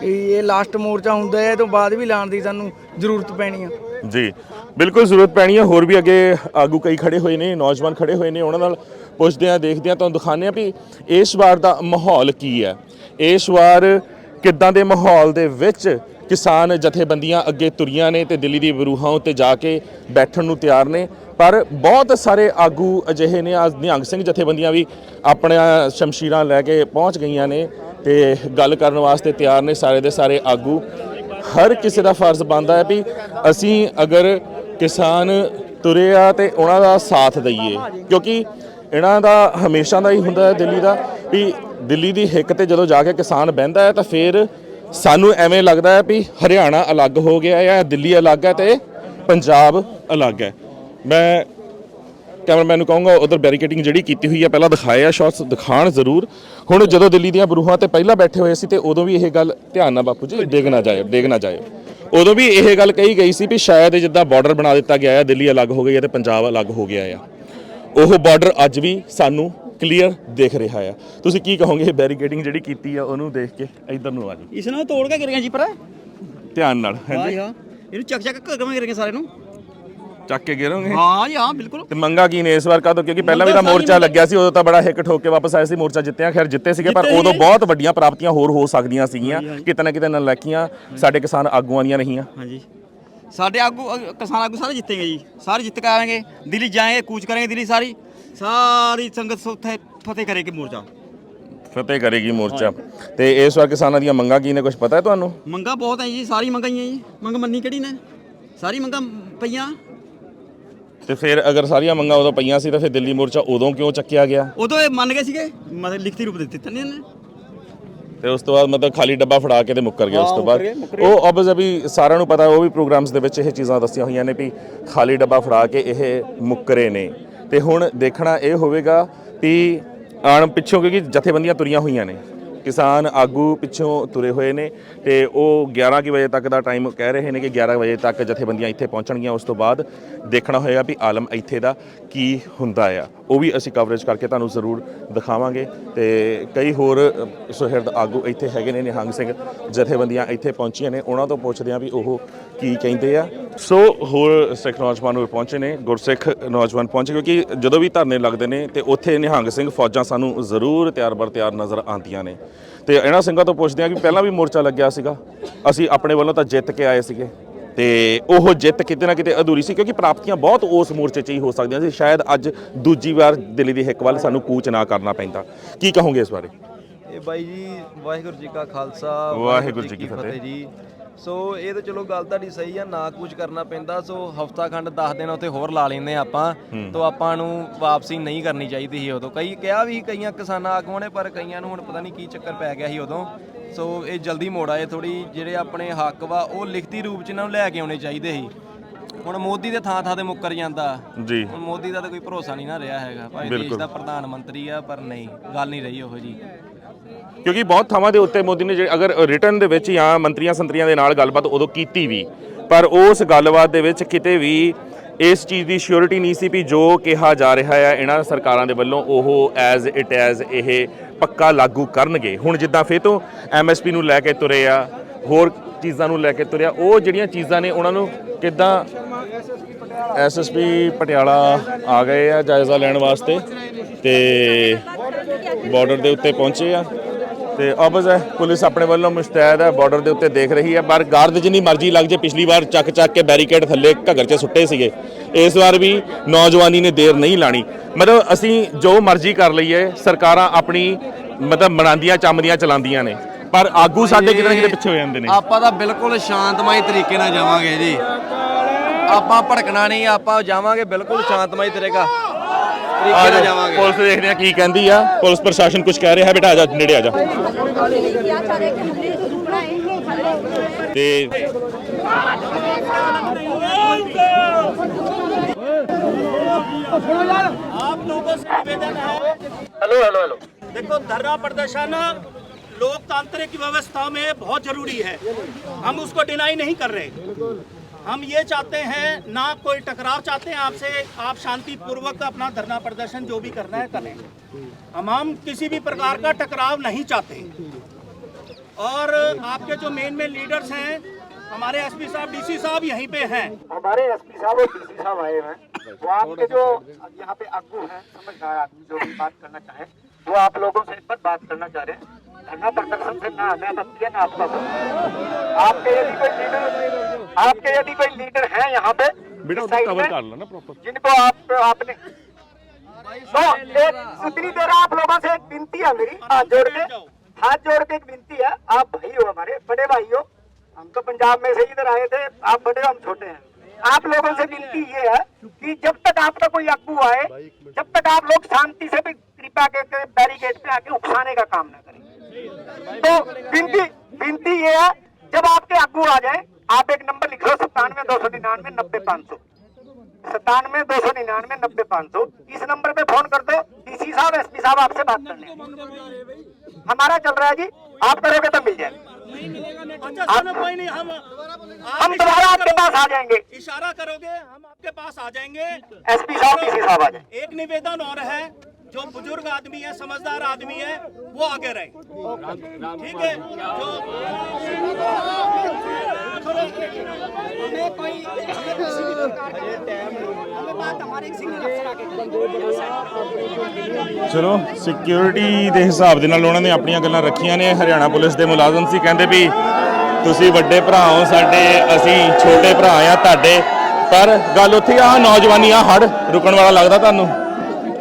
ਕਿ ਇਹ ਲਾਸਟ ਮੋਰਚਾ ਹੁੰਦਾ ਹੈ ਇਹ ਤੋਂ ਬਾਅਦ ਵੀ ਲਾਣ ਦੀ ਸਾਨੂੰ ਜ਼ਰੂਰਤ ਪੈਣੀ ਆ।
ਜੀ, ਬਿਲਕੁਲ ਜ਼ਰੂਰਤ ਪੈਣੀ ਹੈ ਹੋਰ ਵੀ ਅੱਗੇ ਆਗੂ ਕਈ ਖੜੇ ਹੋਏ ਨੇ, ਨੌਜਵਾਨ ਖੜੇ ਹੋਏ ਨੇ, ਉਹਨਾਂ ਨਾਲ ਪੁੱਛਦੇ ਆ, ਦੇਖਦੇ ਆ, ਤੁਹਾਨੂੰ ਦਿਖਾਉਂਦੇ ਆ ਵੀ ਇਸ ਵਾਰ ਦਾ ਮਾਹੌਲ ਕੀ ਹੈ ਇਸ ਵਾਰ ਕਿੱਦਾਂ ਦੇ ਮਾਹੌਲ ਦੇ ਵਿੱਚ ਕਿਸਾਨ ਜਥੇਬੰਦੀਆਂ ਅੱਗੇ ਤੁਰੀਆਂ ਨੇ ਤੇ ਦਿੱਲੀ ਦੀ ਬਰੂਹਾਂ ਉੱਤੇ ਜਾ ਕੇ ਬੈਠਣ ਨੂੰ ਤਿਆਰ ਨੇ। ਪਰ ਬਹੁਤ ਸਾਰੇ ਆਗੂ ਅਜਿਹੇ ਨੇ ਅੱਜ ਨਿਹੰਗ ਸਿੰਘ ਜਥੇਬੰਦੀਆਂ ਵੀ ਆਪਣੀਆਂ ਸ਼ਮਸ਼ੀਰਾਂ ਲੈ ਕੇ ਪਹੁੰਚ ਗਈਆਂ ਨੇ ਤੇ ਗੱਲ ਕਰਨ ਵਾਸਤੇ ਤਿਆਰ ਨੇ ਸਾਰੇ ਦੇ ਸਾਰੇ ਆਗੂ। ਹਰ ਕਿਸੇ ਦਾ ਫਰਜ਼ ਬਣਦਾ ਹੈ ਵੀ ਅਸੀਂ ਅਗਰ ਕਿਸਾਨ ਤੁਰੇ ਆ ਤੇ ਉਹਨਾਂ ਦਾ ਸਾਥ ਦਈਏ। ਕਿਉਂਕਿ ਇਹਨਾਂ ਦਾ ਹਮੇਸ਼ਾ ਦਾ ਹੀ ਹੁੰਦਾ ਹੈ ਦਿੱਲੀ ਦਾ ਵੀ ਦਿੱਲੀ ਦੀ ਹਿੱਕ ਤੇ ਜਦੋਂ ਜਾ ਕੇ ਕਿਸਾਨ ਬਹਿੰਦਾ ਹੈ ਤਾਂ ਫਿਰ ਸਾਨੂੰ ਐਵੇਂ ਲੱਗਦਾ ਹੈ ਵੀ ਹਰਿਆਣਾ ਅਲੱਗ ਹੋ ਗਿਆ ਹੈ ਦਿੱਲੀ ਅਲੱਗ ਹੈ ਤੇ ਪੰਜਾਬ ਅਲੱਗ ਹੈ। ਮੈਂ ਕੈਮਰਾਮੈਨ ਨੂੰ ਕਹੂੰਗਾ, ਉਧਰ ਬੈਰੀਕੇਡਿੰਗ ਜਿਹੜੀ ਕੀਤੀ ਹੋਈ ਹੈ, ਪਹਿਲਾਂ ਦਿਖਾਏ ਆ ਸ਼ਾਟਸ ਦਿਖਾਣ ਜ਼ਰੂਰ। ਹੁਣ ਜਦੋਂ ਦਿੱਲੀ ਦੀਆਂ ਬਰੂਹਾਂ ਤੇ ਪਹਿਲਾਂ ਬੈਠੇ ਹੋਏ ਸੀ ਤੇ ਉਦੋਂ ਵੀ ਇਹ ਗੱਲ ਧਿਆਨ ਨਾਲ ਬਾਪੂ ਜੀ ਡੇਗ ਨਾ ਜਾਏ ਡੇਗ ਨਾ ਜਾਏ ਉਦੋਂ ਵੀ ਇਹ ਗੱਲ ਕਹੀ ਗਈ ਸੀ ਵੀ ਸ਼ਾਇਦ ਜਿੱਦਾਂ ਬਾਰਡਰ ਬਣਾ ਦਿੱਤਾ ਗਿਆ ਹੈ, ਦਿੱਲੀ ਅਲੱਗ ਹੋ ਗਈ ਹੈ ਤੇ ਪੰਜਾਬ ਅਲੱਗ ਹੋ ਗਿਆ ਆ। ਉਹ ਬਾਰਡਰ ਅੱਜ ਵੀ ਸਾਨੂੰ ਕਲੀਅਰ ਦਿਖ ਰਿਹਾ ਆ। ਤੁਸੀਂ ਕੀ ਕਹੋਗੇ ਬੈਰੀਕੇਡਿੰਗ ਜਿਹੜੀ ਕੀਤੀ ਆ ਉਹਨੂੰ ਦੇਖ ਕੇ ਇਧਰ ਨੂੰ ਆ ਜੀ
ਇਸ ਨਾਲ ਤੋੜ ਕੇ ਗਿਰੀਆਂ ਜੀ ਪਰ
ਧਿਆਨ ਨਾਲ
ਹਾਂ ਜੀ ਇਹਨੂੰ ਚੱਕ ਚੱਕ ਘਗਮ ਗਿਰੀਆਂ ਸਾਰੇ ਨੂੰ।
ਚੱਕ ਕੇ ਗਿਰੋਗੇ?
ਹਾਂ ਜੀ ਹਾਂ ਬਿਲਕੁਲ।
ਤੇ ਮੰਗਾ ਕੀ ਨੇ ਇਸ ਵਾਰ ਕਾਹਤੋਂ? ਕਿਉਂਕਿ ਪਹਿਲਾਂ ਵੀ ਤਾਂ ਮੋਰਚਾ ਲੱਗਿਆ ਸੀ ਉਦੋਂ ਤਾਂ ਬੜਾ ਹਿੱਕ ਠੋਕ ਕੇ ਵਾਪਸ ਆਏ ਸੀ ਮੋਰਚਾ ਜਿੱਤਿਆ। ਖੈਰ ਜਿੱਤੇ ਸੀਗੇ ਪਰ ਉਦੋਂ ਬਹੁਤ ਵੱਡੀਆਂ ਪ੍ਰਾਪਤੀਆਂ ਹੋਰ ਹੋ ਸਕਦੀਆਂ ਸੀਗੀਆਂ। ਕਿਤੇ ਨਾ ਕਿਤੇ ਨਲਾਕੀਆਂ ਸਾਡੇ ਕਿਸਾਨ ਆਗੂਆਂ ਦੀਆਂ ਰਹੀਆਂ।
ਹਾਂਜੀ। ਸਾਡੇ ਆਗੂ ਕਿਸਾਨ ਆਗੂ ਸਾਰੇ ਜਿੱਤੇਗੇ ਜੀ। ਸਾਰੇ ਜਿੱਤ ਕੇ ਦਿੱਲੀ ਜਾਏਗੇ ਕੂਚ ਕਰਾਂਗੇ ਦਿੱਲੀ ਸਾਰੀ। ਸਾਰੀ ਸੰਗਤ ਉੱਥੇ ਫਤਿਹ ਕਰੇਗੀ ਮੋਰਚਾ।
ਫਤਿਹ ਕਰੇਗੀ ਮੋਰਚਾ। ਤੇ ਇਸ ਵਾਰ ਕਿਸਾਨਾਂ ਦੀਆਂ ਮੰਗਾਂ ਕੀ ਨੇ ਕੁਝ ਪਤਾ ਹੈ ਤੁਹਾਨੂੰ?
ਮੰਗਾ ਬਹੁਤ ਹੈ ਜੀ ਸਾਰੀ ਮੰਗਾਂ ਹੀ ਹੈ ਜੀ। ਮੰਗ ਮੰਨੀ ਕਿਹੜੀ ਨੇ? ਸਾਰੀ ਮੰਗਾਂ ਪਈਆਂ।
ਤੇ ਫਿਰ ਅਗਰ ਸਾਰੀਆਂ ਮੰਗਾਂ ਉਦੋਂ ਪਈਆਂ ਸੀ ਤਾਂ ਫਿਰ ਦਿੱਲੀ ਮੋਰਚਾ ਉਦੋਂ ਕਿਉਂ ਚੱਕਿਆ ਗਿਆ?
ਉਦੋਂ ਇਹ ਮੰਨ ਗਏ ਸੀਗੇ ਮਤਲਬ ਲਿਖਤੀ ਰੂਪ ਦੇ ਦਿੱਤੇ ਨੇ ਇਹਨੇ।
ਤੇ ਉਸ ਤੋਂ ਬਾਅਦ ਮਤਲਬ ਖਾਲੀ ਡੱਬਾ ਫੜਾ ਕੇ ਤੇ ਮੁੱਕਰ ਗਿਆ ਉਸ ਤੋਂ ਬਾਅਦ। ਉਹ ਆਬਜ਼ ਵੀ ਸਾਰਿਆਂ ਨੂੰ ਪਤਾ ਉਹ ਵੀ ਪ੍ਰੋਗਰਾਮਸ ਦੇ ਵਿੱਚ ਇਹ ਚੀਜ਼ਾਂ ਦੱਸੀਆਂ ਹੋਈਆਂ ਨੇ ਵੀ ਖਾਲੀ ਡੱਬਾ ਫੜਾ ਕੇ ਇਹ ਮੁੱਕਰੇ ਨੇ। ਤੇ ਹੁਣ ਦੇਖਣਾ ਇਹ ਹੋਵੇਗਾ ਵੀ ਆਣ ਪਿੱਛੋਂ ਕਿਉਂਕਿ ਜਥੇਬੰਦੀਆਂ ਤੁਰੀਆਂ ਹੋਈਆਂ ਨੇ। ਕਿਸਾਨ ਆਗੂ ਪਿੱਛੋਂ ਤੁਰੇ ਹੋਏ ਨੇ ਤੇ ਉਹ 11 ਕੁ ਵਜੇ ਤੱਕ ਦਾ ਟਾਈਮ ਕਹਿ ਰਹੇ ਨੇ ਕਿ 11 ਵਜੇ ਤੱਕ ਜਥੇਬੰਦੀਆਂ ਇੱਥੇ ਪਹੁੰਚਣਗੀਆਂ। ਉਸ ਤੋਂ ਬਾਅਦ ਦੇਖਣਾ ਹੋਏਗਾ ਵੀ ਆਲਮ ਇੱਥੇ ਦਾ ਕੀ ਹੁੰਦਾ ਆ। ਉਹ ਵੀ ਅਸੀਂ ਕਵਰੇਜ ਕਰਕੇ ਤੁਹਾਨੂੰ ਜ਼ਰੂਰ ਦਿਖਾਵਾਂਗੇ ਤੇ ਕਈ ਹੋਰ ਸੁਹਿਰਦ ਆਗੂ ਇੱਥੇ ਹੈਗੇ ਨੇ, ਨਿਹੰਗ ਸਿੰਘ ਜਥੇਬੰਦੀਆਂ ਇੱਥੇ ਪਹੁੰਚੀਆਂ ਨੇ। ਉਹਨਾਂ ਤੋਂ ਪੁੱਛਦੇ ਆ ਵੀ ਉਹ ਕੀ ਕਹਿੰਦੇ ਆ। ਸੋ ਹੋਰ ਸਿੱਖ ਨੌਜਵਾਨ ਵੀ ਪਹੁੰਚੇ ਨੇ ਗੁਰਸਿੱਖ ਨੌਜਵਾਨ ਪਹੁੰਚੇ ਕਿਉਂਕਿ ਜਦੋਂ ਵੀ ਧਰਨੇ ਲੱਗਦੇ ਨੇ ਤੇ ਉੱਥੇ ਨਿਹੰਗ ਸਿੰਘ ਫੌਜਾਂ ਸਾਨੂੰ ਜ਼ਰੂਰ ਤਿਆਰ ਬਰ ਤਿਆਰ ਨਜ਼ਰ ਆਉਂਦੀਆਂ ਨੇ। ਤੇ ਇਹਨਾਂ ਸਿੰਘਾਂ ਤੋਂ ਪੁੱਛਦੇ ਆ ਕਿ ਪਹਿਲਾਂ ਵੀ ਮੋਰਚਾ ਲੱਗਿਆ ਸੀਗਾ। ਅਸੀਂ ਆਪਣੇ ਵੱਲੋਂ ਤਾਂ ਜਿੱਤ ਕੇ ਆਏ ਸੀਗੇ। ਤੇ ਉਹ ਜਿੱਤ ਕਿਤੇ ਨਾ ਕਿਤੇ ਅਧੂਰੀ ਸੀ ਕਿਉਂਕਿ ਪ੍ਰਾਪਤੀਆਂ ਬਹੁਤ ਉਸ ਮੋਰਚੇ 'ਚ ਹੀ ਹੋ ਸਕਦੀਆਂ ਸੀ। ਸ਼ਾਇਦ ਅੱਜ ਦੂਜੀ ਵਾਰ ਦਿੱਲੀ ਦੀ ਹਿੱਕ ਵੱਲ ਸਾਨੂੰ ਕੂਚ ਨਾ ਕਰਨਾ ਪੈਂਦਾ। ਕੀ ਕਹੋਗੇ ਇਸ ਬਾਰੇ?
ਇਹ ਬਾਈ ਜੀ ਵਾਹਿਗੁਰੂ ਜੀ ਕਾ ਖਾਲਸਾ
ਵਾਹਿਗੁਰੂ ਜੀ ਕੀ ਫਤਿਹ।
ਜੀ। ਸੋ ਇਹ ਤਾਂ ਚਲੋ ਗੱਲ ਤੁਹਾਡੀ ਸਹੀ ਆ ਨਾ ਕੁਝ ਕਰਨਾ ਪੈਂਦਾ ਸੋ ਹਫਤਾ ਖੰਡ 10 ਦਿਨ ਉੱਥੇ ਹੋਰ ਲਾ ਲੈਂਦੇ ਆਪਾਂ ਤੋਂ ਆਪਾਂ ਨੂੰ ਵਾਪਸੀ ਨਹੀਂ ਕਰਨੀ ਚਾਹੀਦੀ ਸੀ ਉਦੋਂ। ਕਈ ਕਿਹਾ ਵੀ ਕਈਆਂ ਕਿਸਾਨਾਂ ਆਗੂਆਂ ਨੇ ਪਰ ਕਈਆਂ ਨੂੰ ਹੁਣ ਪਤਾ ਨਹੀਂ ਕੀ ਚੱਕਰ ਪੈ ਗਿਆ ਸੀ ਉਦੋਂ। ਸੋ ਇਹ ਜਲਦੀ ਮੋੜ ਆਏ ਥੋੜੀ ਜਿਹੜੇ ਆਪਣੇ ਹੱਕ ਵਾ ਉਹ ਲਿਖਤੀ ਰੂਪ ਚ ਇਹਨਾਂ ਨੂੰ ਲੈ ਕੇ ਆਉਣੇ ਚਾਹੀਦੇ ਸੀ। ਹੁਣ ਮੋਦੀ ਦੇ ਥਾਂ ਥਾਂ ਤੇ ਮੁੱਕਰ ਜਾਂਦਾ।
ਜੀ।
ਹੁਣ ਮੋਦੀ ਦਾ ਤਾਂ ਕੋਈ ਭਰੋਸਾ ਨਹੀਂ ਨਾ ਰਿਹਾ ਹੈਗਾ। ਭਾਈ ਦੇਸ਼। ਦਾ ਪ੍ਰਧਾਨ ਮੰਤਰੀ ਆ ਪਰ ਨਹੀਂ ਗੱਲ ਨਹੀਂ ਰਹੀ ਉਹੋ ਜੀ।
ਕਿਉਂਕਿ ਬਹੁਤ ਥਾਵਾਂ ਦੇ ਉੱਤੇ ਮੋਦੀ ਨੇ ਜੇ ਅਗਰ ਰਿਟਰਨ ਦੇ ਵਿੱਚ ਜਾਂ ਮੰਤਰੀਆਂ ਸੰਤਰੀਆਂ ਦੇ ਨਾਲ ਗੱਲਬਾਤ ਉਦੋਂ ਕੀਤੀ ਵੀ। ਪਰ ਉਸ ਗੱਲਬਾਤ ਦੇ ਵਿੱਚ ਕਿਤੇ ਵੀ ਇਸ ਚੀਜ਼ ਦੀ ਸ਼ੋਰਿਟੀ ਨਹੀਂ ਸੀ ਵੀ ਜੋ ਕਿਹਾ ਜਾ ਰਿਹਾ ਹੈ, ਇਹਨਾਂ ਸਰਕਾਰਾਂ ਦੇ ਵੱਲੋਂ ਉਹ ਐਜ਼ ਇਟ ਐਜ਼ ਇਹ ਪੱਕਾ ਲਾਗੂ ਕਰਨਗੇ। ਹੁਣ ਜਿੱਦਾਂ ਫੇ ਤੋਂ ਐਮਐਸਪੀ ਨੂੰ ਲੈ ਕੇ ਤੁਰੇ ਆ ਹੋਰ ਚੀਜ਼ਾਂ ਨੂੰ ਲੈ ਕੇ ਤੁਰਿਆ, ਉਹ ਜਿਹੜੀਆਂ ਚੀਜ਼ਾਂ ਨੇ ਉਹਨਾਂ ਨੂੰ ਕਿੱਦਾਂ ਐਸਐਸਪੀ ਪਟਿਆਲਾ ਆ ਗਏ ਆ ਜਾਇਜ਼ਾ ਲੈਣ ਵਾਸਤੇ ਤੇ ਬਾਰਡਰ ਦੇ ਉੱਤੇ ਪਹੁੰਚੇ ਆ। ਤੇ ਆਬਜ਼ ਹੈ, ਪੁਲਿਸ ਆਪਣੇ ਵੱਲੋਂ ਮੁਸ਼ਤੈਦ ਹੈ ਬਾਰਡਰ ਦੇ ਉੱਤੇ ਦੇਖ ਰਹੀ ਹੈ, ਪਰ ਗਾਰਡ ਜਿੰਨੀ ਮਰਜ਼ੀ ਲੱਗ ਜੇ, ਪਿਛਲੀ ਵਾਰ ਚੱਕ ਚੱਕ ਕੇ ਬੈਰੀਕੇਡ ਥੱਲੇ ਘੱਗਰ 'ਚ ਸੁੱਟੇ ਸੀਗੇ। ਇਸ ਵਾਰ ਵੀ ਨੌਜਵਾਨੀ ਨੇ ਦੇਰ ਨਹੀਂ ਲਾਣੀ। ਮਤਲਬ ਅਸੀਂ ਜੋ ਮਰਜ਼ੀ ਕਰ ਲਈਏ, ਸਰਕਾਰਾਂ ਆਪਣੀ ਮਤਲਬ ਬਣਾਉਂਦੀਆਂ ਚੰਮਦੀਆਂ, ਚਲਾਉਂਦੀਆਂ ਨੇ। ਪਰ ਆਗੂ ਸਾਡੇ ਕਿਤੇ ਨਾ ਕਿਤੇ ਪਿੱਛੇ ਹੋ ਜਾਂਦੇ ਨੇ।
ਆਪਾਂ ਤਾਂ ਬਿਲਕੁਲ ਸ਼ਾਂਤਮਈ ਤਰੀਕੇ ਨਾਲ ਜਾਵਾਂਗੇ ਜੀ। ਆਪਾਂ ਭੜਕਣਾ ਨਹੀਂ, ਆਪਾਂ ਜਾਵਾਂਗੇ ਬਿਲਕੁਲ ਸ਼ਾਂਤਮਈ ਤਰੀਕਾ ਤਰੀਕੇ ਨਾਲ ਜਾਵਾਂਗੇ
ਪੁਲਿਸ ਦੇਖਦੇ ਆ ਕੀ ਕਹਿੰਦੀ ਆ ਪੁਲਿਸ ਪ੍ਰਸ਼ਾਸਨ ਕੁਝ ਕਹਿ ਰਿਹਾ ਹੈ ਬੇਟਾ ਆ ਜਾ ਨੇੜੇ ਆ ਜਾ ਤੇ
आप लोगों से निवेदन है हेलो हेलो हेलो देखो धरना प्रदर्शन लोकतांत्रिक व्यवस्था में बहुत जरूरी है हम उसको डिनाई नहीं कर रहे हम ये चाहते हैं, ना कोई टकराव चाहते हैं आपसे, आप शांति पूर्वक अपना धरना प्रदर्शन जो भी करना है करें। हम हम किसी भी प्रकार का टकराव नहीं चाहते। और आपके जो मेन मेन लीडर्स हैं, हमारे एसपी साहब डीसी साहब यहीं पे हैं।
हमारे एसपी साहब और डीसी साहब आए हैं। वो आपके जो यहाँ पे आगू हैं, समझदार आदमी जो भी बात करना चाहे, वो आप लोगों से इस पर बात करना चाह रहे हैं। धरना प्रदर्शन से ना है ना आपका आपके यदि कोई लीडर आपके यदि कोई लीडर हैं यहाँ पे
बेटा
इस
उसको
साइड
कवर कर लो ना प्रॉपर
जिनको आप आपने तो एक उतनी देर आप लोगों से एक विनती है मेरी। हाथ जोड़ के हाथ जोड़ के एक विनती है। आप भाई हो हमारे बड़े भाई हो। हम तो पंजाब में से इधर आए थे। आप बड़े हो, हम छोटे हैं। आप लोगों से विनती ये है कि जब तक आपका कोई अग्गू आए जब तक आप लोग शांति से भी कृपा के के बैरिकेड पे आके उकसाने का काम ना करें। तो विनती विनती ये है जब आपके अग्गू आ जाए आप एक नंबर लिख लो सत्तानवे दो सौ निन्यानवे नब्बे पाँच सौ। सत्तानवे दो सौ निन्यानवे नब्बे पाँच सौ। इस नंबर पे फ़ोन कर दो डीसी साहब एसपी साहब आपसे बात कर लेंगे। हमारा चल रहा है जी आप करोगे तो मिल जाएगा।
अच्छा हम
दोबारा आपके पास आ जाएँगे।
इशारा करोगे हम आपके पास आ जाएँगे।
एसपी साहब डीसी साहब आ जाए
एक निवेदन और है जो बुजुर्ग आदमी है समझदार आदमी है वो आगे रहे ठीक है जो हमें कोई हमें बात हमारे एक सीनियर अफसर आके
ਚਲੋ ਸਿਕਿਉਰਿਟੀ ਦੇ ਹਿਸਾਬ ਦੇ ਨਾਲ ਉਹਨਾਂ ਨੇ ਆਪਣੀਆਂ ਗੱਲਾਂ ਰੱਖੀਆਂ ਨੇ ਹਰਿਆਣਾ ਪੁਲਿਸ ਦੇ ਮੁਲਾਜ਼ਮ ਸੀ ਕਹਿੰਦੇ ਵੀ ਤੁਸੀਂ ਵੱਡੇ ਭਰਾ ਹੋ ਸਾਡੇ ਅਸੀਂ ਛੋਟੇ ਭਰਾ ਆ ਤੁਹਾਡੇ ਪਰ ਗੱਲ ਉੱਥੇ ਆ ਨੌਜਵਾਨੀ ਆ ਹੜ ਰੁਕਣ ਵਾਲਾ ਲੱਗਦਾ ਤੁਹਾਨੂੰ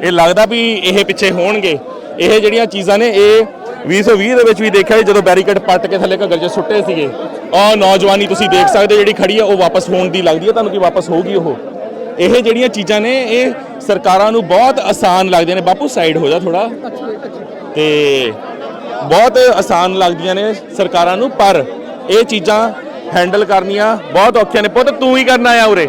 ਇਹ ਲੱਗਦਾ ਵੀ ਇਹ ਪਿੱਛੇ ਹੋਣਗੇ। ਇਹ ਜਿਹੜੀਆਂ ਚੀਜ਼ਾਂ ਨੇ, ਇਹ 2020 ਦੇ ਵਿੱਚ ਵੀ ਦੇਖਿਆ ਜਦੋਂ ਬੈਰੀਕੇਡ ਪੱਟ ਕੇ ਥੱਲੇ ਘੱਗਰ 'ਚ ਸੁੱਟੇ ਸੀਗੇ। ਆਹ ਨੌਜਵਾਨੀ ਤੁਸੀਂ ਦੇਖ ਸਕਦੇ ਹੋ, ਜਿਹੜੀ ਖੜੀ ਆ, ਉਹ ਵਾਪਸ ਹੋਣ ਦੀ ਲੱਗਦੀ ਹੈ ਤੁਹਾਨੂੰ ਕਿ ਵਾਪਸ ਹੋਊਗੀ ਉਹ? ਇਹ ਜਿਹੜੀਆਂ ਚੀਜ਼ਾਂ ਨੇ, ਇਹ ਸਰਕਾਰਾਂ ਨੂੰ ਬਹੁਤ ਆਸਾਨ ਲੱਗਦੀਆਂ ਨੇ। ਬਾਪੂ ਸਾਈਡ ਹੋ ਜਾ ਥੋੜਾ ਤੇ ਬਹੁਤ ਆਸਾਨ ਲੱਗਦੀਆਂ ਨੇ ਸਰਕਾਰਾਂ ਨੂੰ, ਪਰ ਇਹ ਚੀਜ਼ਾਂ ਹੈਂਡਲ ਕਰਨੀਆਂ ਬਹੁਤ ਔਖੀਆਂ ਨੇ। ਪੁੱਤ, ਤੂੰ ਹੀ ਕਰਨਾ ਆ ਉਰੇ।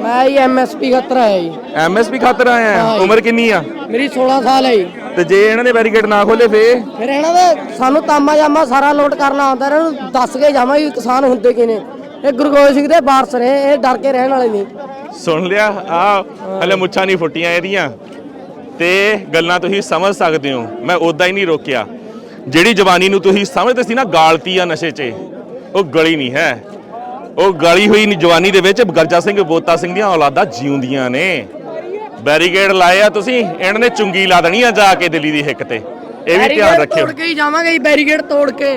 ਮੈਂ ਹੀ ਐਮਐਸਪੀ ਖਤਰ ਆਇਆ ਜੀ।
ਐਮਐਸਪੀ ਖਾਤਰ ਆਇਆ
ਹਾਂ?
ਆ
ਜੀ।
ਉਮਰ ਕਿੰਨੀ ਆ?
ਮੇਰੀ 16 ਸਾਲ ਹੈ ਜੀ।
ਤੇ ਜੇ ਇਹਨਾਂ ਨੇ ਬੈਰੀਕੇਡ ਨਾ ਖੋਲੇ ਫੇ
ਫਿਰ ਇਹਨਾਂ ਦੇ ਸਾਨੂੰ ਤਾਮਾ ਜਾਮਾ ਸਾਰਾ ਲੋਡ ਕਰਨਾ ਆਉਂਦਾ ਇਹਨਾਂ ਨੂੰ ਦੱਸ ਕੇ ਜਾਵਾਂਗੇ ਵੀ ਕਿਸਾਨ ਹੁੰਦੇ ਕੀ ਨੇ ਇਹ ਗੁਰੂ ਗੋਬਿੰਦ ਸਿੰਘ ਦੇ ਵਾਰਸ ਨੇ ਇਹ ਡਰ ਕੇ ਰਹਿਣ ਵਾਲੇ ਨਹੀਂ
ਸੁਣ ਲਿਆ ਆ ਹਲੇ ਮੁੱਛਾਂ ਨਹੀਂ ਫੁੱਟੀਆਂ ਇਹਦੀਆਂ। ਤੇ ਗੱਲਾਂ ਤੁਸੀਂ ਸਮਝ ਸਕਦੇ ਹੋ ਮੈਂ ਉਦਾਂ ਹੀ ਨਹੀਂ ਰੋਕਿਆ। ਜਿਹੜੀ ਜਵਾਨੀ ਨੂੰ ਤੁਸੀਂ ਸਮਝਦੇ ਸੀ ਨਾ ਗਾਲਤੀ ਆ ਨਸ਼ੇ 'ਚ ਉਹ ਗਲੀ ਨਹੀਂ ਹੈ। ਉਹ ਗਲੀ ਹੋਈ ਜਵਾਨੀ ਦੇ ਵਿੱਚ ਗਰਜਾ ਸਿੰਘ ਬੋਤਾ ਸਿੰਘ ਦੀਆਂ ਔਲਾਦਾਂ ਜਿਉਂਦੀਆਂ ਨੇ। ਬੈਰੀਕੇਡ ਲਾਏ ਆ ਤੁਸੀਂ ਇਹਨਾਂ ਨੇ ਚੁੰਗੀ ਲਾ ਦੇਣੀ ਆ ਜਾ ਕੇ ਦਿੱਲੀ ਦੀ ਹਿੱਕ ਤੇ। ਇਹ ਵੀ ਧਿਆਨ ਰੱਖਿਓ।
ਤੋੜ ਕੇ ਹੀ ਜਾਵਾਂਗੇ ਜੀ ਬੈਰੀਕੇਡ ਤੋੜ ਕੇ।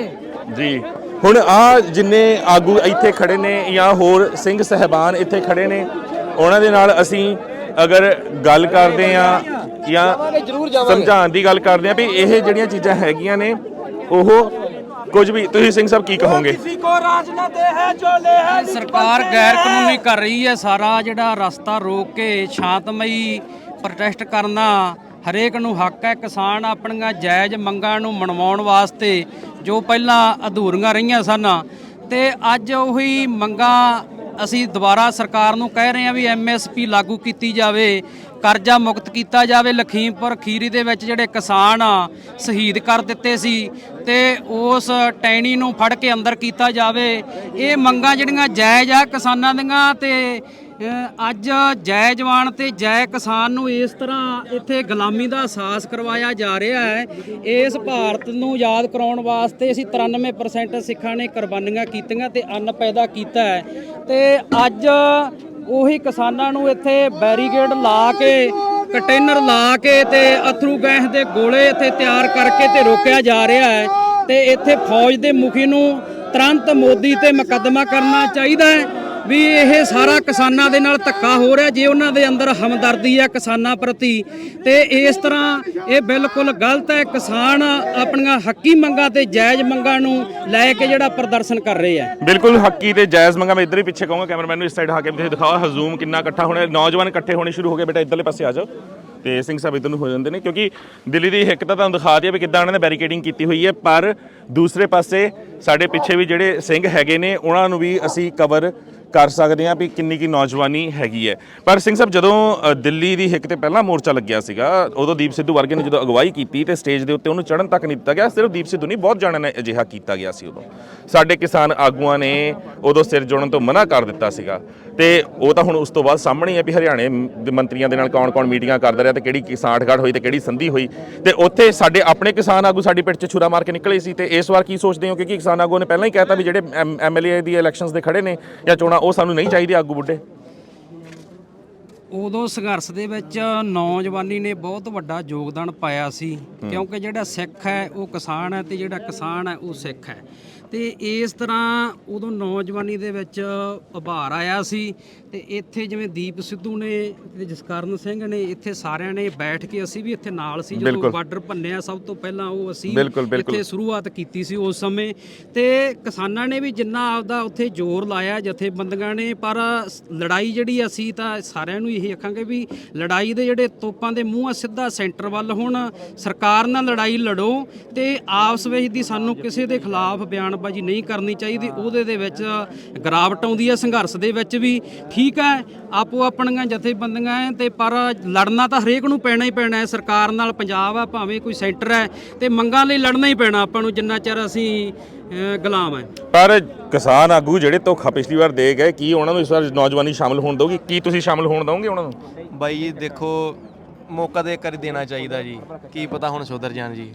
ਜੀ। ਹੁਣ ਆ ਜਿੰਨੇ ਆਗੂ ਇੱਥੇ ਖੜੇ ਨੇ ਜਾਂ ਹੋਰ ਸਿੰਘ ਸਹਿਬਾਨ ਇੱਥੇ ਖੜੇ ਨੇ ਉਹਨਾਂ ਦੇ ਨਾਲ ਅਸੀਂ ਅਗਰ ਗੱਲ ਕਰਦੇ ਆ ਜਾਂ ਸਮਝਾਉਣ ਦੀ ਗੱਲ ਕਰਦੇ ਆ ਵੀ ਇਹ ਜਿਹੜੀਆਂ ਚੀਜ਼ਾਂ ਹੈਗੀਆਂ ਨੇ ਉਹ ਕੁਝ ਵੀ ਤੁਸੀਂ ਸਿੰਘ ਸਾਹਿਬ ਕੀ ਕਹੋਗੇ?
ਸਰਕਾਰ ਗੈਰ ਕਾਨੂੰਨੀ ਕਰ ਰਹੀ ਹੈ। ਸਾਰਾ ਜਿਹੜਾ ਰਸਤਾ ਰੋਕ ਕੇ ਸ਼ਾਂਤਮਈ ਪ੍ਰੋਟੈਸਟ ਕਰਨਾ ਹਰੇਕ ਨੂੰ ਹੱਕ ਹੈ। ਕਿਸਾਨ ਆਪਣੀਆਂ ਜਾਇਜ਼ ਮੰਗਾਂ ਨੂੰ ਮਨਵਾਉਣ ਵਾਸਤੇ ਜੋ ਪਹਿਲਾਂ ਅਧੂਰੀਆਂ ਰਹੀਆਂ ਸਨ ਤੇ ਅੱਜ ਉਹੀ ਮੰਗਾਂ ਅਸੀਂ ਦੁਬਾਰਾ ਸਰਕਾਰ ਨੂੰ ਕਹਿ ਰਹੇ ਹਾਂ ਵੀ ਐਮਐਸਪੀ ਲਾਗੂ ਕੀਤੀ ਜਾਵੇ, ਕਰਜ਼ਾ ਮੁਕਤ ਕੀਤਾ ਜਾਵੇ। ਲਖੀਮਪੁਰ ਖੀਰੀ ਦੇ ਵਿੱਚ ਜਿਹੜੇ ਕਿਸਾਨ ਆ, ਸ਼ਹੀਦ ਕਰ ਦਿੱਤੇ ਸੀ ਤੇ ਉਸ ਟੈਣੀ ਨੂੰ ਫੜ ਕੇ ਅੰਦਰ ਕੀਤਾ ਜਾਵੇ। ਇਹ ਮੰਗਾਂ ਜਿਹੜੀਆਂ ਜਾਇਜ਼ ਆ ਕਿਸਾਨਾਂ ਦੀਆਂ ਤੇ ਅੱਜ ਜੈ ਜਵਾਨ ਤੇ ਜੈ ਕਿਸਾਨ ਨੂੰ ਇਸ ਤਰ੍ਹਾਂ ਇੱਥੇ ਗੁਲਾਮੀ ਦਾ ਅਹਿਸਾਸ ਕਰਵਾਇਆ ਜਾ ਰਿਹਾ ਹੈ। ਇਸ ਭਾਰਤ ਨੂੰ ਯਾਦ ਕਰਾਉਣ ਵਾਸਤੇ ਅਸੀਂ 93% ਸਿੱਖਾਂ ਨੇ ਕੁਰਬਾਨੀਆਂ ਕੀਤੀਆਂ ਤੇ ਅੰਨ ਪੈਦਾ ਕੀਤਾ ਹੈ। ਤੇ ਅੱਜ ਉਹੀ ਕਿਸਾਨਾਂ ਨੂੰ ਇੱਥੇ ਬੈਰੀਗੇਡ ਲਾ ਕੇ, ਕੰਟੇਨਰ ਲਾ ਕੇ ਤੇ ਅਥਰੂ ਗੈਸ ਦੇ ਗੋਲੇ ਇੱਥੇ ਤਿਆਰ ਕਰਕੇ ਤੇ ਰੋਕਿਆ ਜਾ ਰਿਹਾ ਹੈ। ਤੇ ਇੱਥੇ ਫੌਜ ਦੇ ਮੁਖੀ ਨੂੰ ਤੁਰੰਤ ਮੋਦੀ ਤੇ ਮੁਕੱਦਮਾ ਕਰਨਾ ਚਾਹੀਦਾ ਹੈ। ਵੀ ਇਹ ਸਾਰਾ ਕਿਸਾਨਾਂ ਦੇ ਨਾਲ ਧੱਕਾ ਹੋ ਰਿਹਾ, ਜੇ ਉਹਨਾਂ ਦੇ ਅੰਦਰ ਹਮਦਰਦੀ ਹੈ ਕਿਸਾਨਾਂ ਪ੍ਰਤੀ, ਤੇ ਇਸ ਤਰ੍ਹਾਂ ਇਹ ਬਿਲਕੁਲ ਗਲਤ ਹੈ, ਕਿਸਾਨ ਆਪਣੀਆਂ ਹੱਕੀ ਮੰਗਾਂ ਤੇ ਜਾਇਜ਼ ਮੰਗਾਂ ਨੂੰ ਲੈ ਕੇ ਜਿਹੜਾ ਪ੍ਰਦਰਸ਼ਨ ਕਰ ਰਹੇ ਆ।
ਬਿਲਕੁਲ ਹੱਕੀ ਤੇ ਜਾਇਜ਼ ਮੰਗਾਂ, ਮੈਂ ਇੱਧਰ ਹੀ ਪਿੱਛੇ ਕਹੂੰਗਾ, ਕੈਮਰਾਮੈਨ ਨੂੰ ਇਸ ਸਾਈਡ ਆ ਕੇ ਤੁਸੀਂ ਦਿਖਾਓ, ਹਜ਼ੂਮ ਕਿੰਨਾ ਇਕੱਠਾ ਹੋਣਾ, ਨੌਜਵਾਨ ਇਕੱਠੇ ਹੋਣੇ ਸ਼ੁਰੂ ਹੋ ਗਏ, ਬੇਟਾ ਇੱਧਰਲੇ ਪਾਸੇ ਆ ਜਾਓ। ਤੇ ਸਿੰਘ ਸਾਹਿਬ ਇੱਧਰ ਨੂੰ ਹੋ ਜਾਂਦੇ ਨੇ, ਕਿਉਂਕਿ ਦਿੱਲੀ ਦੀ ਹਿੱਕ ਤਾਂ ਤੁਹਾਨੂੰ ਦਿਖਾ ਦਿਆ ਵੀ ਕਿੱਦਾਂ ਉਹਨਾਂ ਨੇ ਬੈਰੀਕੇਡਿੰਗ ਕੀਤੀ ਹੋਈ ਹੈ, ਪਰ ਦੂਸਰੇ ਪਾਸੇ ਸਾਡੇ ਪਿੱਛੇ ਵੀ ਜਿਹੜੇ ਸਿੰਘ ਹੈਗੇ ਨੇ, ਉਹਨਾਂ ਨੂੰ ਵੀ ਅਸੀਂ ਕਵਰ ਕਰ ਸਕਦੇ ਹਾਂ ਵੀ ਕਿੰਨੀ ਕੀ ਨੌਜਵਾਨੀ ਹੈਗੀ ਹੈ। ਪਰ ਸਿੰਘ ਸਾਹਿਬ ਜਦੋਂ ਅ, ਦਿੱਲੀ ਦੀ ਹਿੱਕ ਤੇ ਪਹਿਲਾ ਮੋਰਚਾ ਲੱਗਿਆ ਸੀਗਾ ਉਦੋਂ ਦੀਪ ਸਿੱਧੂ ਵਰਗੇ ਨੇ ਜਦੋਂ ਅਗਵਾਈ ਕੀਤੀ ਤੇ ਸਟੇਜ ਦੇ ਉੱਤੇ ਉਹਨੂੰ ਚੜਨ ਤੱਕ ਨਹੀਂ ਦਿੱਤਾ ਗਿਆ ਸਿਰਫ ਦੀਪ ਸਿੱਧੂ ਨਹੀਂ ਬਹੁਤ ਜਾਣਿਆਂ ਨੇ ਅਜਿਹਾ ਕੀਤਾ ਗਿਆ ਸੀ ਉਦੋਂ। ਸਾਡੇ ਕਿਸਾਨ ਆਗੂਆਂ ਨੇ ਉਦੋਂ ਸਿਰ ਜੋੜਨ ਤੋਂ ਮਨਾ ਕਰ ਦਿੱਤਾ ਸੀਗਾ। ਤੇ ਉਹ ਤਾਂ ਹੁਣ ਉਸ ਤੋਂ ਬਾਅਦ ਸਾਹਮਣੇ ਹੀ ਹੈ ਵੀ ਹਰਿਆਣੇ ਦੇ ਮੰਤਰੀਆਂ ਦੇ ਨਾਲ ਕੌਣ-ਕੌਣ ਮੀਟਿੰਗਾਂ ਕਰਦਾ ਰਿਹਾ ਤੇ ਕਿਹੜੀ ਕਿਸਾਨਗੜ ਹੋਈ ਤੇ ਕਿਹੜੀ ਸੰਧੀ ਹੋਈ। ਤੇ ਉੱਥੇ ਸਾਡੇ ਆਪਣੇ ਕਿਸਾਨ ਆਗੂ ਸਾਡੀ ਪਿੱਠ 'ਚ ਛੁਰਾ ਮਾਰ ਕੇ ਨਿਕਲੇ ਸੀ ਤੇ ਇਸ ਵਾਰ ਕੀ ਸੋਚਦੇ ਹੋ? ਕਿਉਂਕਿ ਕਿਸਾਨ ਆਗੂ ਨੇ ਪਹਿਲਾਂ ਹੀ ਕਹਿਤਾ ਵੀ ਜਿਹੜੇ ਐਮਐਲਏ ਦੀ ਇਲੈਕਸ਼ਨਸ ਦੇ ਖੜੇ ਨੇ ਜਾਂ ਚੋਣਾਂ ਉਹ ਸਾਨੂੰ ਨਹੀਂ ਚਾਹੀਦੇ ਆਗੂ ਬੁੱਢੇ।
ਉਦੋਂ ਸੰਘਰਸ਼ ਦੇ ਵਿੱਚ ਨੌਜਵਾਨੀ ਨੇ ਬਹੁਤ ਵੱਡਾ ਯੋਗਦਾਨ ਪਾਇਆ ਸੀ ਕਿਉਂਕਿ ਜਿਹੜਾ ਸਿੱਖ ਹੈ ਉਹ ਕਿਸਾਨ ਹੈ ਤੇ ਜਿਹੜਾ ਕਿਸਾਨ ਹੈ ਉਹ ਸਿੱਖ ਹੈ। ਤੇ ਇਸ ਤਰ੍ਹਾਂ ਉਦੋਂ ਨੌਜਵਾਨੀ ਦੇ ਵਿੱਚ ਉਭਾਰ ਆਇਆ ਸੀ ਤੇ ਇੱਥੇ ਜਿਵੇਂ ਦੀਪ ਸਿੱਧੂ ਨੇ ਤੇ ਜਸਕਰਨ ਸਿੰਘ ਨੇ ਇੱਥੇ ਸਾਰਿਆਂ ਨੇ ਬੈਠ ਕੇ ਅਸੀਂ ਵੀ ਇੱਥੇ ਨਾਲ ਸੀ ਜਦੋਂ। ਬਾਰਡਰ ਭੰਨਿਆ ਸਭ ਤੋਂ ਪਹਿਲਾਂ ਉਹ ਅਸੀਂ। ਇੱਥੇ ਸ਼ੁਰੂਆਤ ਕੀਤੀ ਸੀ ਉਸ ਸਮੇਂ ਤੇ ਕਿਸਾਨਾਂ ਨੇ ਵੀ ਜਿੰਨਾ ਆਪਦਾ ਉੱਥੇ ਜ਼ੋਰ ਲਾਇਆ ਜਥੇਬੰਦੀਆਂ ਨੇ ਪਰ ਲੜਾਈ ਜਿਹੜੀ ਅਸੀਂ ਤਾਂ ਸਾਰਿਆਂ ਨੂੰ ਇਹੀ ਆਖਾਂਗੇ ਵੀ ਲੜਾਈ ਦੇ ਜਿਹੜੇ ਤੋਪਾਂ ਦੇ ਮੂੰਹ ਆ ਸਿੱਧਾ ਸੈਂਟਰ ਵੱਲ ਹੁਣ ਸਰਕਾਰ ਨਾਲ ਲੜਾਈ ਲੜੋ ਤੇ ਆਪਸ ਵਿੱਚ ਦੀ ਸਾਨੂੰ ਕਿਸੇ ਦੇ ਖਿਲਾਫ ਬਿਆਨਬਾਜ਼ੀ ਨਹੀਂ ਕਰਨੀ ਚਾਹੀਦੀ ਉਹਦੇ ਦੇ ਵਿੱਚ ਗਰਾਵਟ ਆਉਂਦੀ ਹੈ ਸੰਘਰਸ਼ ਦੇ ਵਿੱਚ ਵੀ ਠੀਕ ਹੈ ਆਪੋ ਆਪਣੀਆਂ ਜਥੇਬੰਦੀਆਂ ਹੈ ਤੇ ਪਰ ਲੜਨਾ ਤਾਂ ਹਰੇਕ ਨੂੰ ਪੈਣਾ ਹੀ ਪੈਣਾ ਹੈ। ਸਰਕਾਰ ਨਾਲ ਪੰਜਾਬ ਆ ਭਾਵੇਂ ਕੋਈ ਸੈਂਟਰ ਹੈ ਤੇ ਮੰਗਾਂ ਲਈ ਲੜਨਾ ਹੀ ਪੈਣਾ ਆਪਾਂ ਨੂੰ ਜਿੰਨਾ ਚਿਰ ਅਸੀਂ ਗੁਲਾਮ ਹੈ।
ਪਰ ਕਿਸਾਨ ਆਗੂ ਜਿਹੜੇ ਧੋਖਾ ਪਿਛਲੀ ਵਾਰ ਦੇ ਗਏ ਕੀ ਉਹਨਾਂ ਨੂੰ ਇਸ ਵਾਰ ਨੌਜਵਾਨੀ ਸ਼ਾਮਲ ਹੋਣ ਦੋਗੇ ਕੀ ਤੁਸੀਂ ਸ਼ਾਮਲ ਹੋਣ ਦੋਗੇ ਉਹਨਾਂ ਨੂੰ?
ਬਾਈ ਜੀ ਦੇਖੋ ਮੌਕਾ ਦੇ ਕਰ ਦੇਣਾ ਚਾਹੀਦਾ ਜੀ। ਕੀ ਪਤਾ ਹੁਣ ਸੁਧਰ ਜਾਣ ਜੀ।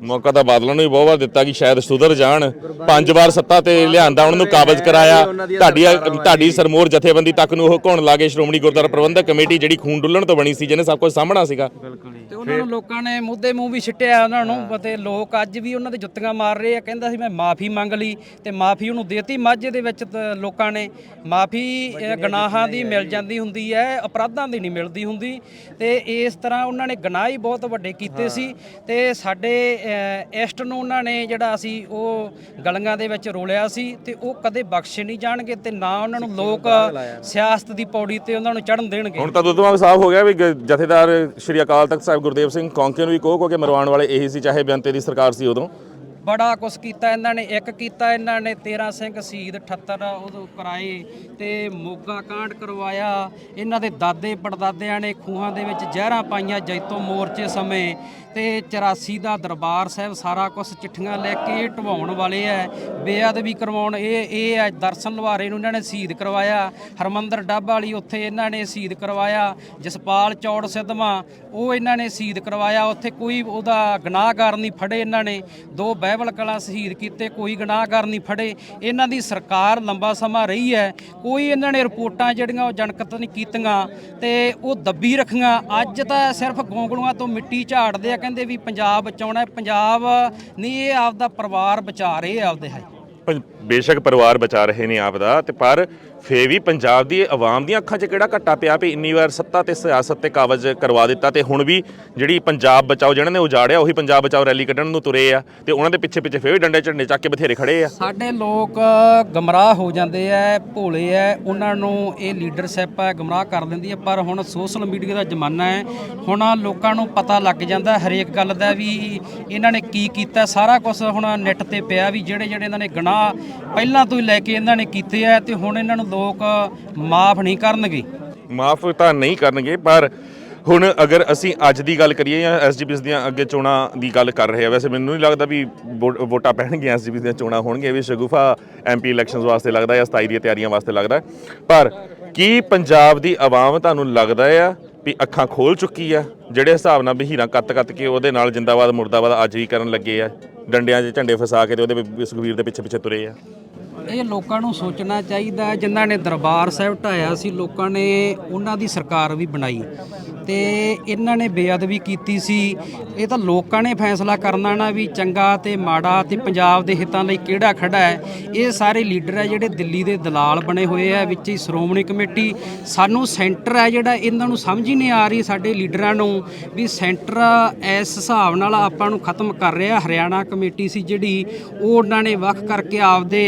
ਮੌਕਾ ਤਾਂ ਬਾਦਲਾਂ ਨੂੰ ਵੀ ਬਹੁਤ ਵਾਰ ਦਿੱਤਾ ਕਿ ਸ਼ਾਇਦ ਸੁਧਰ ਜਾਣ। ਪੰਜ ਵਾਰ ਸੱਤਾ ਤੇ ਲਿਆਂਦਾ ਉਹਨਾਂ ਨੂੰ ਕਾਬਜ਼ ਕਰਾਇਆ। ਤੁਹਾਡੀ ਤੁਹਾਡੀ ਸਰਮੋਰ ਜਥੇਬੰਦੀ ਤੱਕ ਨੂੰ ਉਹ ਘੁਣ ਲਾ ਕੇ ਸ਼੍ਰੋਮਣੀ ਗੁਰਦੁਆਰਾ ਪ੍ਰਬੰਧਕ ਕਮੇਟੀ ਜਿਹੜੀ ਖੂਨ ਡੁੱਲਣ ਤੋਂ ਬਣੀ ਸੀ ਜਿਹਨੇ ਸਭ ਕੁਝ ਸਾਹਮਣਾ ਸੀਗਾ।
ਤੇ ਉਹਨਾਂ ਨੂੰ ਲੋਕਾਂ ਨੇ ਮੁੱਦੇ ਮੂੰਹ ਵੀ ਛਿੱਟਿਆ ਉਹਨਾਂ ਨੂੰ ਤੇ ਲੋਕ ਅੱਜ ਵੀ ਉਹਨਾਂ ਦੇ ਜੁੱਤੀਆਂ ਮਾਰ ਰਹੇ ਆ ਕਹਿੰਦਾ ਸੀ ਮੈਂ ਮਾਫੀ ਮੰਗ ਲਈ ਤੇ ਮਾਫੀ ਉਹਨੂੰ ਦੇਤੀ। ਮਾਝੇ ਦੇ ਵਿੱਚ ਲੋਕਾਂ ਨੇ ਮਾਫੀ ਗਨਾਹਾਂ ਦੀ ਮਿਲ ਜਾਂਦੀ ਹੁੰਦੀ ਹੈ ਅਪਰਾਧਾਂ ਦੀ ਨਹੀਂ ਮਿਲਦੀ ਹੁੰਦੀ। ਤੇ ਇਸ ਤਰ੍ਹਾਂ ਉਹਨਾਂ ਨੇ ਗੁਨਾਹ ਹੀ ਬਹੁਤ ਵੱਡੇ ਕੀਤੇ ਸੀ। ਤੇ ਸਾਡੇ ਇਸ਼ਟ ਨੂੰ ਉਹਨਾਂ ਨੇ ਜਿਹੜਾ ਅਸੀਂ ਉਹ ਗਲੀਆਂ ਦੇ ਵਿੱਚ ਰੋਲਿਆ ਸੀ ਤੇ ਉਹ ਕਦੇ ਬਖਸ਼ੇ ਨਹੀਂ ਜਾਣਗੇ ਤੇ ਨਾ ਉਹਨਾਂ ਨੂੰ ਲੋਕ ਸਿਆਸਤ ਦੀ ਪੌੜੀ ਤੇ ਉਹਨਾਂ ਨੂੰ ਚੜਨ ਦੇਣਗੇ।
ਹੁਣ ਤਾਂ ਦੁੱਧਵਾਂ ਸਾਫ਼ ਹੋ ਗਿਆ ਵੀ ਜਥੇਦਾਰ ਸ਼੍ਰੀ ਅਕਾਲ ਤਖਤ ਸਾਹਿਬ ਗੁਰਦੇਵ ਸਿੰਘ ਕੌਂਕੇ ਨੂੰ ਵੀ ਕਹੋ ਕੋ ਕਿ ਮਰਵਾਉਣ ਵਾਲੇ ਇਹੀ ਸੀ ਚਾਹੇ ਬੇਅੰਤੇ ਦੀ ਸਰਕਾਰ ਸੀ ਉਦੋਂ।
ਬੜਾ ਕੁਛ ਕੀਤਾ ਇਹਨਾਂ ਨੇ ਇੱਕ ਕੀਤਾ ਇਹਨਾਂ ਨੇ 13 ਸਿੰਘ ਸ਼ਹੀਦ 78 ਉਦੋਂ ਕਰਾਏ ਤੇ ਮੋਗਾ ਕਾਂਡ ਕਰਵਾਇਆ। ਇਹਨਾਂ ਦੇ ਦਾਦੇ ਪੜਦਾਦਿਆਂ ਨੇ ਖੂਹਾਂ ਦੇ ਵਿੱਚ ਜ਼ਹਿਰਾਂ ਪਾਈਆਂ ਜੈਤੋ ਮੋਰਚੇ ਸਮੇਂ ਤੇ 84 ਦਾ ਦਰਬਾਰ ਸਾਹਿਬ ਸਾਰਾ ਕੁਝ ਚਿੱਠੀਆਂ ਲੈ ਕੇ ਢਵਾਉਣ ਵਾਲੇ ਐ। ਬੇਅਦਬੀ ਕਰਵਾਉਣ, ਇਹ ਇਹ ਐ ਦਰਸ਼ਨ ਲਵਾਰੇ ਨੂੰ ਇਹਨਾਂ ਨੇ ਸ਼ਹੀਦ ਕਰਵਾਇਆ। ਹਰਮੰਦਰ ਡੱਬ ਵਾਲੀ ਉੱਥੇ ਇਹਨਾਂ ਨੇ ਸ਼ਹੀਦ ਕਰਵਾਇਆ। ਜਸਪਾਲ ਚੌੜ ਸਿੱਧਵਾਂ, ਉਹ ਇਹਨਾਂ ਨੇ ਸ਼ਹੀਦ ਕਰਵਾਇਆ। ਉੱਥੇ ਕੋਈ ਉਹਦਾ ਗੁਨਾਹਗਾਰ ਨਹੀਂ ਫੜੇ ਇਹਨਾਂ ਨੇ। ਦੋ ਬਾਈਬਲ ਕਲਾ ਸ਼ਹੀਦ ਕੀਤੇ, ਕੋਈ ਗੁਨਾਹਗਾਰ ਨਹੀਂ ਫੜੇ। ਇਹਨਾਂ ਦੀ ਸਰਕਾਰ ਲੰਬਾ ਸਮਾਂ ਰਹੀ ਹੈ ਕੋਈ ਇਹਨਾਂ ਨੇ ਰਿਪੋਰਟਾਂ ਜਿਹੜੀਆਂ ਉਹ ਜਨਕਤ ਨਹੀਂ ਕੀਤੀਆਂ ਤੇ ਉਹ ਦੱਬੀ ਰੱਖੀਆਂ। ਅੱਜ ਤਾਂ ਸਿਰਫ ਗੋਂਗਲੂਆਂ ਤੋਂ ਮਿੱਟੀ ਝਾੜਦੇ ਆ ਕਹਿੰਦੇ ਵੀ ਪੰਜਾਬ ਬਚਾਉਣਾ ਹੈ। ਪੰਜਾਬ ਨਹੀਂ, ਇਹ ਆਪਦਾ ਪਰਿਵਾਰ ਬਚਾ ਰਹੇ ਆ ਆਪਦੇ ਹੈ
ਬੇਸ਼ੱਕ ਪਰਿਵਾਰ ਬਚਾ ਰਹੇ ਨੇ ਆਪ ਦਾ, ਤੇ ਪਰ ਫੇ ਵੀ ਪੰਜਾਬ ਦੀ ਆਵਾਮ ਦੀਆਂ ਅੱਖਾਂ 'ਚ ਕਿਹੜਾ ਘੱਟਾ ਪਿਆ ਵੀ ਇੰਨੀ ਵਾਰ ਸੱਤਾ ਤੇ ਸਿਆਸਤ ਤੇ ਕਾਬਜ਼ ਕਰਵਾ ਦਿੱਤਾ, ਤੇ ਹੁਣ ਵੀ ਜਿਹੜੀ ਪੰਜਾਬ ਬਚਾਓ ਜਿਹਨਾਂ ਨੇ ਉਜਾੜਿਆ, ਉਹੀ ਪੰਜਾਬ ਬਚਾਓ ਰੈਲੀ ਕੱਢਣ ਨੂੰ ਤੁਰੇ ਆ, ਤੇ ਉਹਨਾਂ ਦੇ ਪਿੱਛੇ ਪਿੱਛੇ ਫੇਰ ਵੀ ਡੰਡੇ ਝੰਡੇ ਚੱਕ ਕੇ ਬਥੇਰੇ ਖੜੇ ਆ।
ਸਾਡੇ ਲੋਕ ਗਮਰਾਹ ਹੋ ਜਾਂਦੇ ਐ, ਭੋਲੇ ਐ, ਉਹਨਾਂ ਨੂੰ ਇਹ ਲੀਡਰਸ਼ਿਪ ਹੈ ਗਮਰਾਹ ਕਰ ਦਿੰਦੀ ਹੈ ਪਰ ਹੁਣ ਸੋਸ਼ਲ ਮੀਡੀਆ ਦਾ ਜ਼ਮਾਨਾ ਹੈ ਹੁਣ ਲੋਕਾਂ ਨੂੰ ਪਤਾ ਲੱਗ ਜਾਂਦਾ ਹਰੇਕ ਗੱਲ ਦਾ ਵੀ ਇਹਨਾਂ ਨੇ ਕੀ ਕੀਤਾ, ਸਾਰਾ ਕੁਝ ਹੁਣ ਨੈਟ ਤੇ ਪਿਆ ਵੀ ਜਿਹੜੇ ਜਿਹੜੇ ਇਹਨਾਂ ਨੇ ਗੁਨਾਹ ਪਹਿਲਾਂ ਤੋਂ ਹੀ ਲੈ ਕੇ ਇਹਨਾਂ ਨੇ ਕੀਤੇ ਆ ਤੇ ਹੁਣ ਇਹਨਾਂ ਨੂੰ ਲੋਕ ਮਾਫ ਨਹੀਂ ਕਰਨਗੇ।
ਮਾਫ ਤਾਂ ਨਹੀਂ ਕਰਨਗੇ, ਪਰ ਹੁਣ ਅਗਰ ਅਸੀਂ ਅੱਜ ਦੀ ਗੱਲ ਕਰੀਏ ਜਾਂ ਐਸਜੀਪੀਸ ਦੀਆਂ ਅੱਗੇ ਚੋਣਾਂ ਦੀ ਗੱਲ ਕਰ ਰਹੇ ਆ, ਵੈਸੇ ਮੈਨੂੰ ਨਹੀਂ ਲੱਗਦਾ ਵੀ ਵੋ- ਵੋਟਾਂ ਪੈਣਗੀਆਂ ਐਸਜੀਪੀਸ ਦੀਆਂ ਚੋਣਾਂ ਹੋਣਗੀਆਂ ਵੀ ਸ਼ਗੁਫਾ ਐਮਪੀ ਇਲੈਕਸ਼ਨਸ ਵਾਸਤੇ ਲੱਗਦਾ ਜਾਂ 27 ਦੀਆਂ ਤਿਆਰੀਆਂ ਵਾਸਤੇ ਲੱਗਦਾ। ਪਰ ਕੀ ਪੰਜਾਬ ਦੀ ਆਵਾਮ ਤੁਹਾਨੂੰ ਲੱਗਦਾ ਆ ਵੀ ਅੱਖਾਂ ਖੋਲ ਚੁੱਕੀ ਆ, ਜਿਹੜੇ ਹਿਸਾਬ ਨਾਲ ਬਹੀਰਾਂ ਕੱਤ-ਕੱਤ ਕੇ ਉਹਦੇ ਨਾਲ ਜਿੰਦਾਬਾਦ, ਮੁਰਦਾਬਾਦ ਅੱਜ ਵੀ ਕਰਨ ਲੱਗੇ ਆ? ਡੰਡਿਆਂ 'ਚ ਝੰਡੇ ਫਸਾ ਕੇ ਤੇ ਉਹਦੇ ਵੀ ਸੁਖਵੀਰ ਦੇ ਪਿੱਛੇ ਪਿੱਛੇ ਤੁਰੇ ਆ।
ਇਹ ਲੋਕਾਂ ਨੂੰ ਸੋਚਣਾ ਚਾਹੀਦਾ ਜਿਨ੍ਹਾਂ ਨੇ ਦਰਬਾਰ ਸਾਹਿਬ ਢਾਇਆ ਸੀ, ਲੋਕਾਂ ਨੇ ਉਹਨਾਂ ਦੀ ਸਰਕਾਰ ਵੀ ਬਣਾਈ ਤੇ ਇਹਨਾਂ ਨੇ ਬੇਅਦਬੀ ਕੀਤੀ ਸੀ। ਇਹ ਤਾਂ ਲੋਕਾਂ ਨੇ ਫੈਸਲਾ ਕਰਨਾ ਨਾ ਵੀ ਚੰਗਾ ਤੇ ਮਾੜਾ ਤੇ ਪੰਜਾਬ ਦੇ ਹਿੱਤਾਂ ਲਈ ਕਿਹੜਾ ਖੜਾ ਹੈ। ਇਹ ਸਾਰੇ ਲੀਡਰ ਹੈ ਜਿਹੜੇ ਦਿੱਲੀ ਦੇ ਦਲਾਲ ਬਣੇ ਹੋਏ ਆ, ਵਿੱਚ ਹੀ ਸ਼੍ਰੋਮਣੀ ਕਮੇਟੀ। ਸਾਨੂੰ ਸੈਂਟਰ ਹੈ ਜਿਹੜਾ ਇਹਨਾਂ ਨੂੰ ਸਮਝ ਹੀ ਨਹੀਂ ਆ ਰਹੀ ਸਾਡੇ ਲੀਡਰਾਂ ਨੂੰ ਵੀ ਸੈਂਟਰ ਇਸ ਹਿਸਾਬ ਨਾਲ ਆਪਾਂ ਨੂੰ ਖਤਮ ਕਰ ਰਿਹਾ। ਹਰਿਆਣਾ ਕਮੇਟੀ ਸੀ ਜਿਹੜੀ, ਉਹ ਉਹਨਾਂ ਨੇ ਵੱਖ ਕਰਕੇ ਆਪਦੇ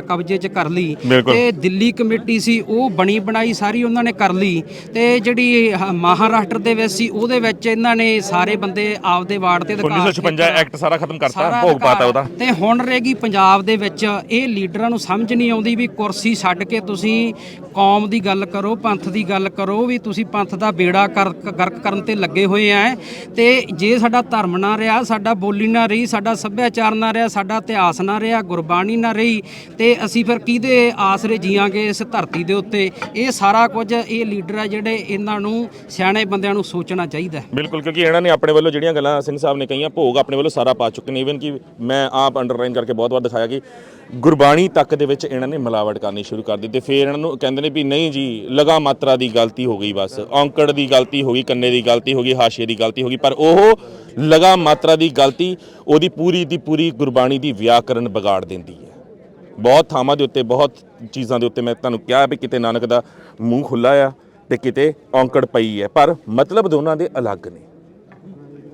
ਕਬਜ਼ੇ 'ਚ ਕਰ ਲਈ।
ਬਿਲਕੁਲ।
ਤੇ ਦਿੱਲੀ ਕਮੇਟੀ ਸੀ ਉਹ ਬਣੀ ਬਣਾਈ ਸਾਰੀ ਉਹਨਾਂ ਨੇ ਕਰ ਲਈ। ਤੇ ਜਿਹੜੀ ਹ- ਮਹਾਰਾਸ਼ਟਰ ਦੇ ਵਿੱਚ ਸੀ ਉਹਦੇ ਵਿੱਚ ਇਹਨਾਂ ਨੇ ਸਾਰੇ ਬੰਦੇ ਆਪਦੇ ਵਾਰਡ ਤੇ ਅਧਿਕਾਰ
1956 ਐਕਟ ਸਾਰਾ ਖਤਮ ਕਰਤਾ
ਸਾਰਾ
ਭੋਗ ਪਾਤਾ
ਅਧਿਕਾਰ-
ਉਹਦਾ।
ਤੇ ਹੁਣ ਰਹੇਗੀ ਪੰਜਾਬ ਦੇ ਵਿੱਚ। ਇਹ ਲੀਡਰਾਂ ਨੂੰ ਸਮਝ ਨਹੀਂ ਆਉਂਦੀ ਵੀ ਕੁਰਸੀ ਛੱਡ ਕੇ ਤੁਸੀਂ ਕੌਮ ਦੀ ਗੱਲ ਕਰੋ ਪੰਥ ਦੀ ਗੱਲ ਕਰੋ ਵੀ ਤੁਸੀਂ ਪੰਥ ਦਾ ਬੇੜਾ ਕਰ- ਗਰਕ ਕਰਨ ਤੇ ਲੱਗੇ ਹੋਏ ਆ ਤੇ ਜੇ ਸਾਡਾ ਧਰਮ ਨਾ ਰਿਹਾ ਸਾਡਾ ਬੋਲੀ ਨਾ ਰਹੀ ਸਾਡਾ ਸੱਭਿਆਚਾਰ ਨਾ ਰਿਹਾ ਸਾਡਾ ਇਤਿਹਾਸ ਨਾ ਰਿਹਾ ਗੁਰਬਾਣੀ ਨਾ ਰਹੀ ਤੇ ਅਸੀਂ ਫਿਰ ਕਿਹਦੇ ਆਸਰੇ ਜੀਵਾਂਗੇ ਇਸ ਧਰਤੀ ਦੇ ਉੱਤੇ? ਇਹ ਸਾਰਾ ਕੁਝ ਇਹ ਲੀਡਰ ਆ ਜਿਹੜੇ ਇਹਨਾਂ ਨੂੰ ਸਿਆਣੇ ਬੰਦਿਆਂ ਨੂੰ ਸੋਚਣਾ ਚਾਹੀਦਾ
ਬਿਲਕੁਲ, ਕਿਉਂਕਿ ਇਹਨਾਂ ਨੇ ਆਪਣੇ ਵੱਲੋਂ ਜਿਹੜੀਆਂ ਗੱਲਾਂ ਸਿੰਘ ਸਾਹਿਬ ਨੇ ਕਹੀਆਂ, ਭੋਗ ਆਪਣੇ ਵੱਲੋਂ ਸਾਰਾ ਪਾ ਚੁੱਕੇ ਨੇ। ਇਵਨ ਕਿ ਮੈਂ ਆਪ ਅੰਡਰਲਾਈਨ ਕਰਕੇ ਬਹੁਤ ਵਾਰ ਦਿਖਾਇਆ ਕਿ ਗੁਰਬਾਣੀ ਤੱਕ ਦੇ ਵਿੱਚ ਇਹਨਾਂ ਨੇ ਮਿਲਾਵਟ ਕਰਨੀ ਸ਼ੁਰੂ ਕਰ ਦਿੱਤੀ। ਫਿਰ ਇਹਨਾਂ ਨੂੰ ਕਹਿੰਦੇ ਨੇ ਵੀ ਨਹੀਂ ਜੀ, ਲਗਾ ਮਾਤਰਾ ਦੀ ਗਲਤੀ ਹੋ ਗਈ ਬਸ। ਔਂਕੜ ਦੀ ਗਲਤੀ ਹੋ ਗਈ, ਕੰਨੇ ਦੀ ਗਲਤੀ ਹੋ ਗਈ ਹਾਸ਼ੀਏ ਦੀ ਗਲਤੀ ਹੋ ਗਈ। ਪਰ ਉਹ ਲਗਾ ਮਾਤਰਾ ਦੀ ਗਲਤੀ, ਉਹਦੀ ਪੂਰੀ ਦੀ ਪੂਰੀ ਗੁਰਬਾਣੀ ਦੀ ਵਿਆਕਰਨ ਵਿਗਾੜ ਦਿੰਦੀ ਹੈ। ਬਹੁਤ ਥਾਵਾਂ ਦੇ ਉੱਤੇ, ਬਹੁਤ ਚੀਜ਼ਾਂ ਦੇ ਉੱਤੇ ਮੈਂ ਤੁਹਾਨੂੰ ਕਿਹਾ ਵੀ ਕਿਤੇ ਨਾਨਕ ਦਾ ਮੂੰਹ ਖੁੱਲਾ ਆ ਤੇ ਕਿਤੇ ਔਂਕੜ ਪਈ ਹੈ। ਪਰ ਮਤਲਬ ਦੋਨਾਂ ਦੇ ਅਲੱਗ ਨੇ।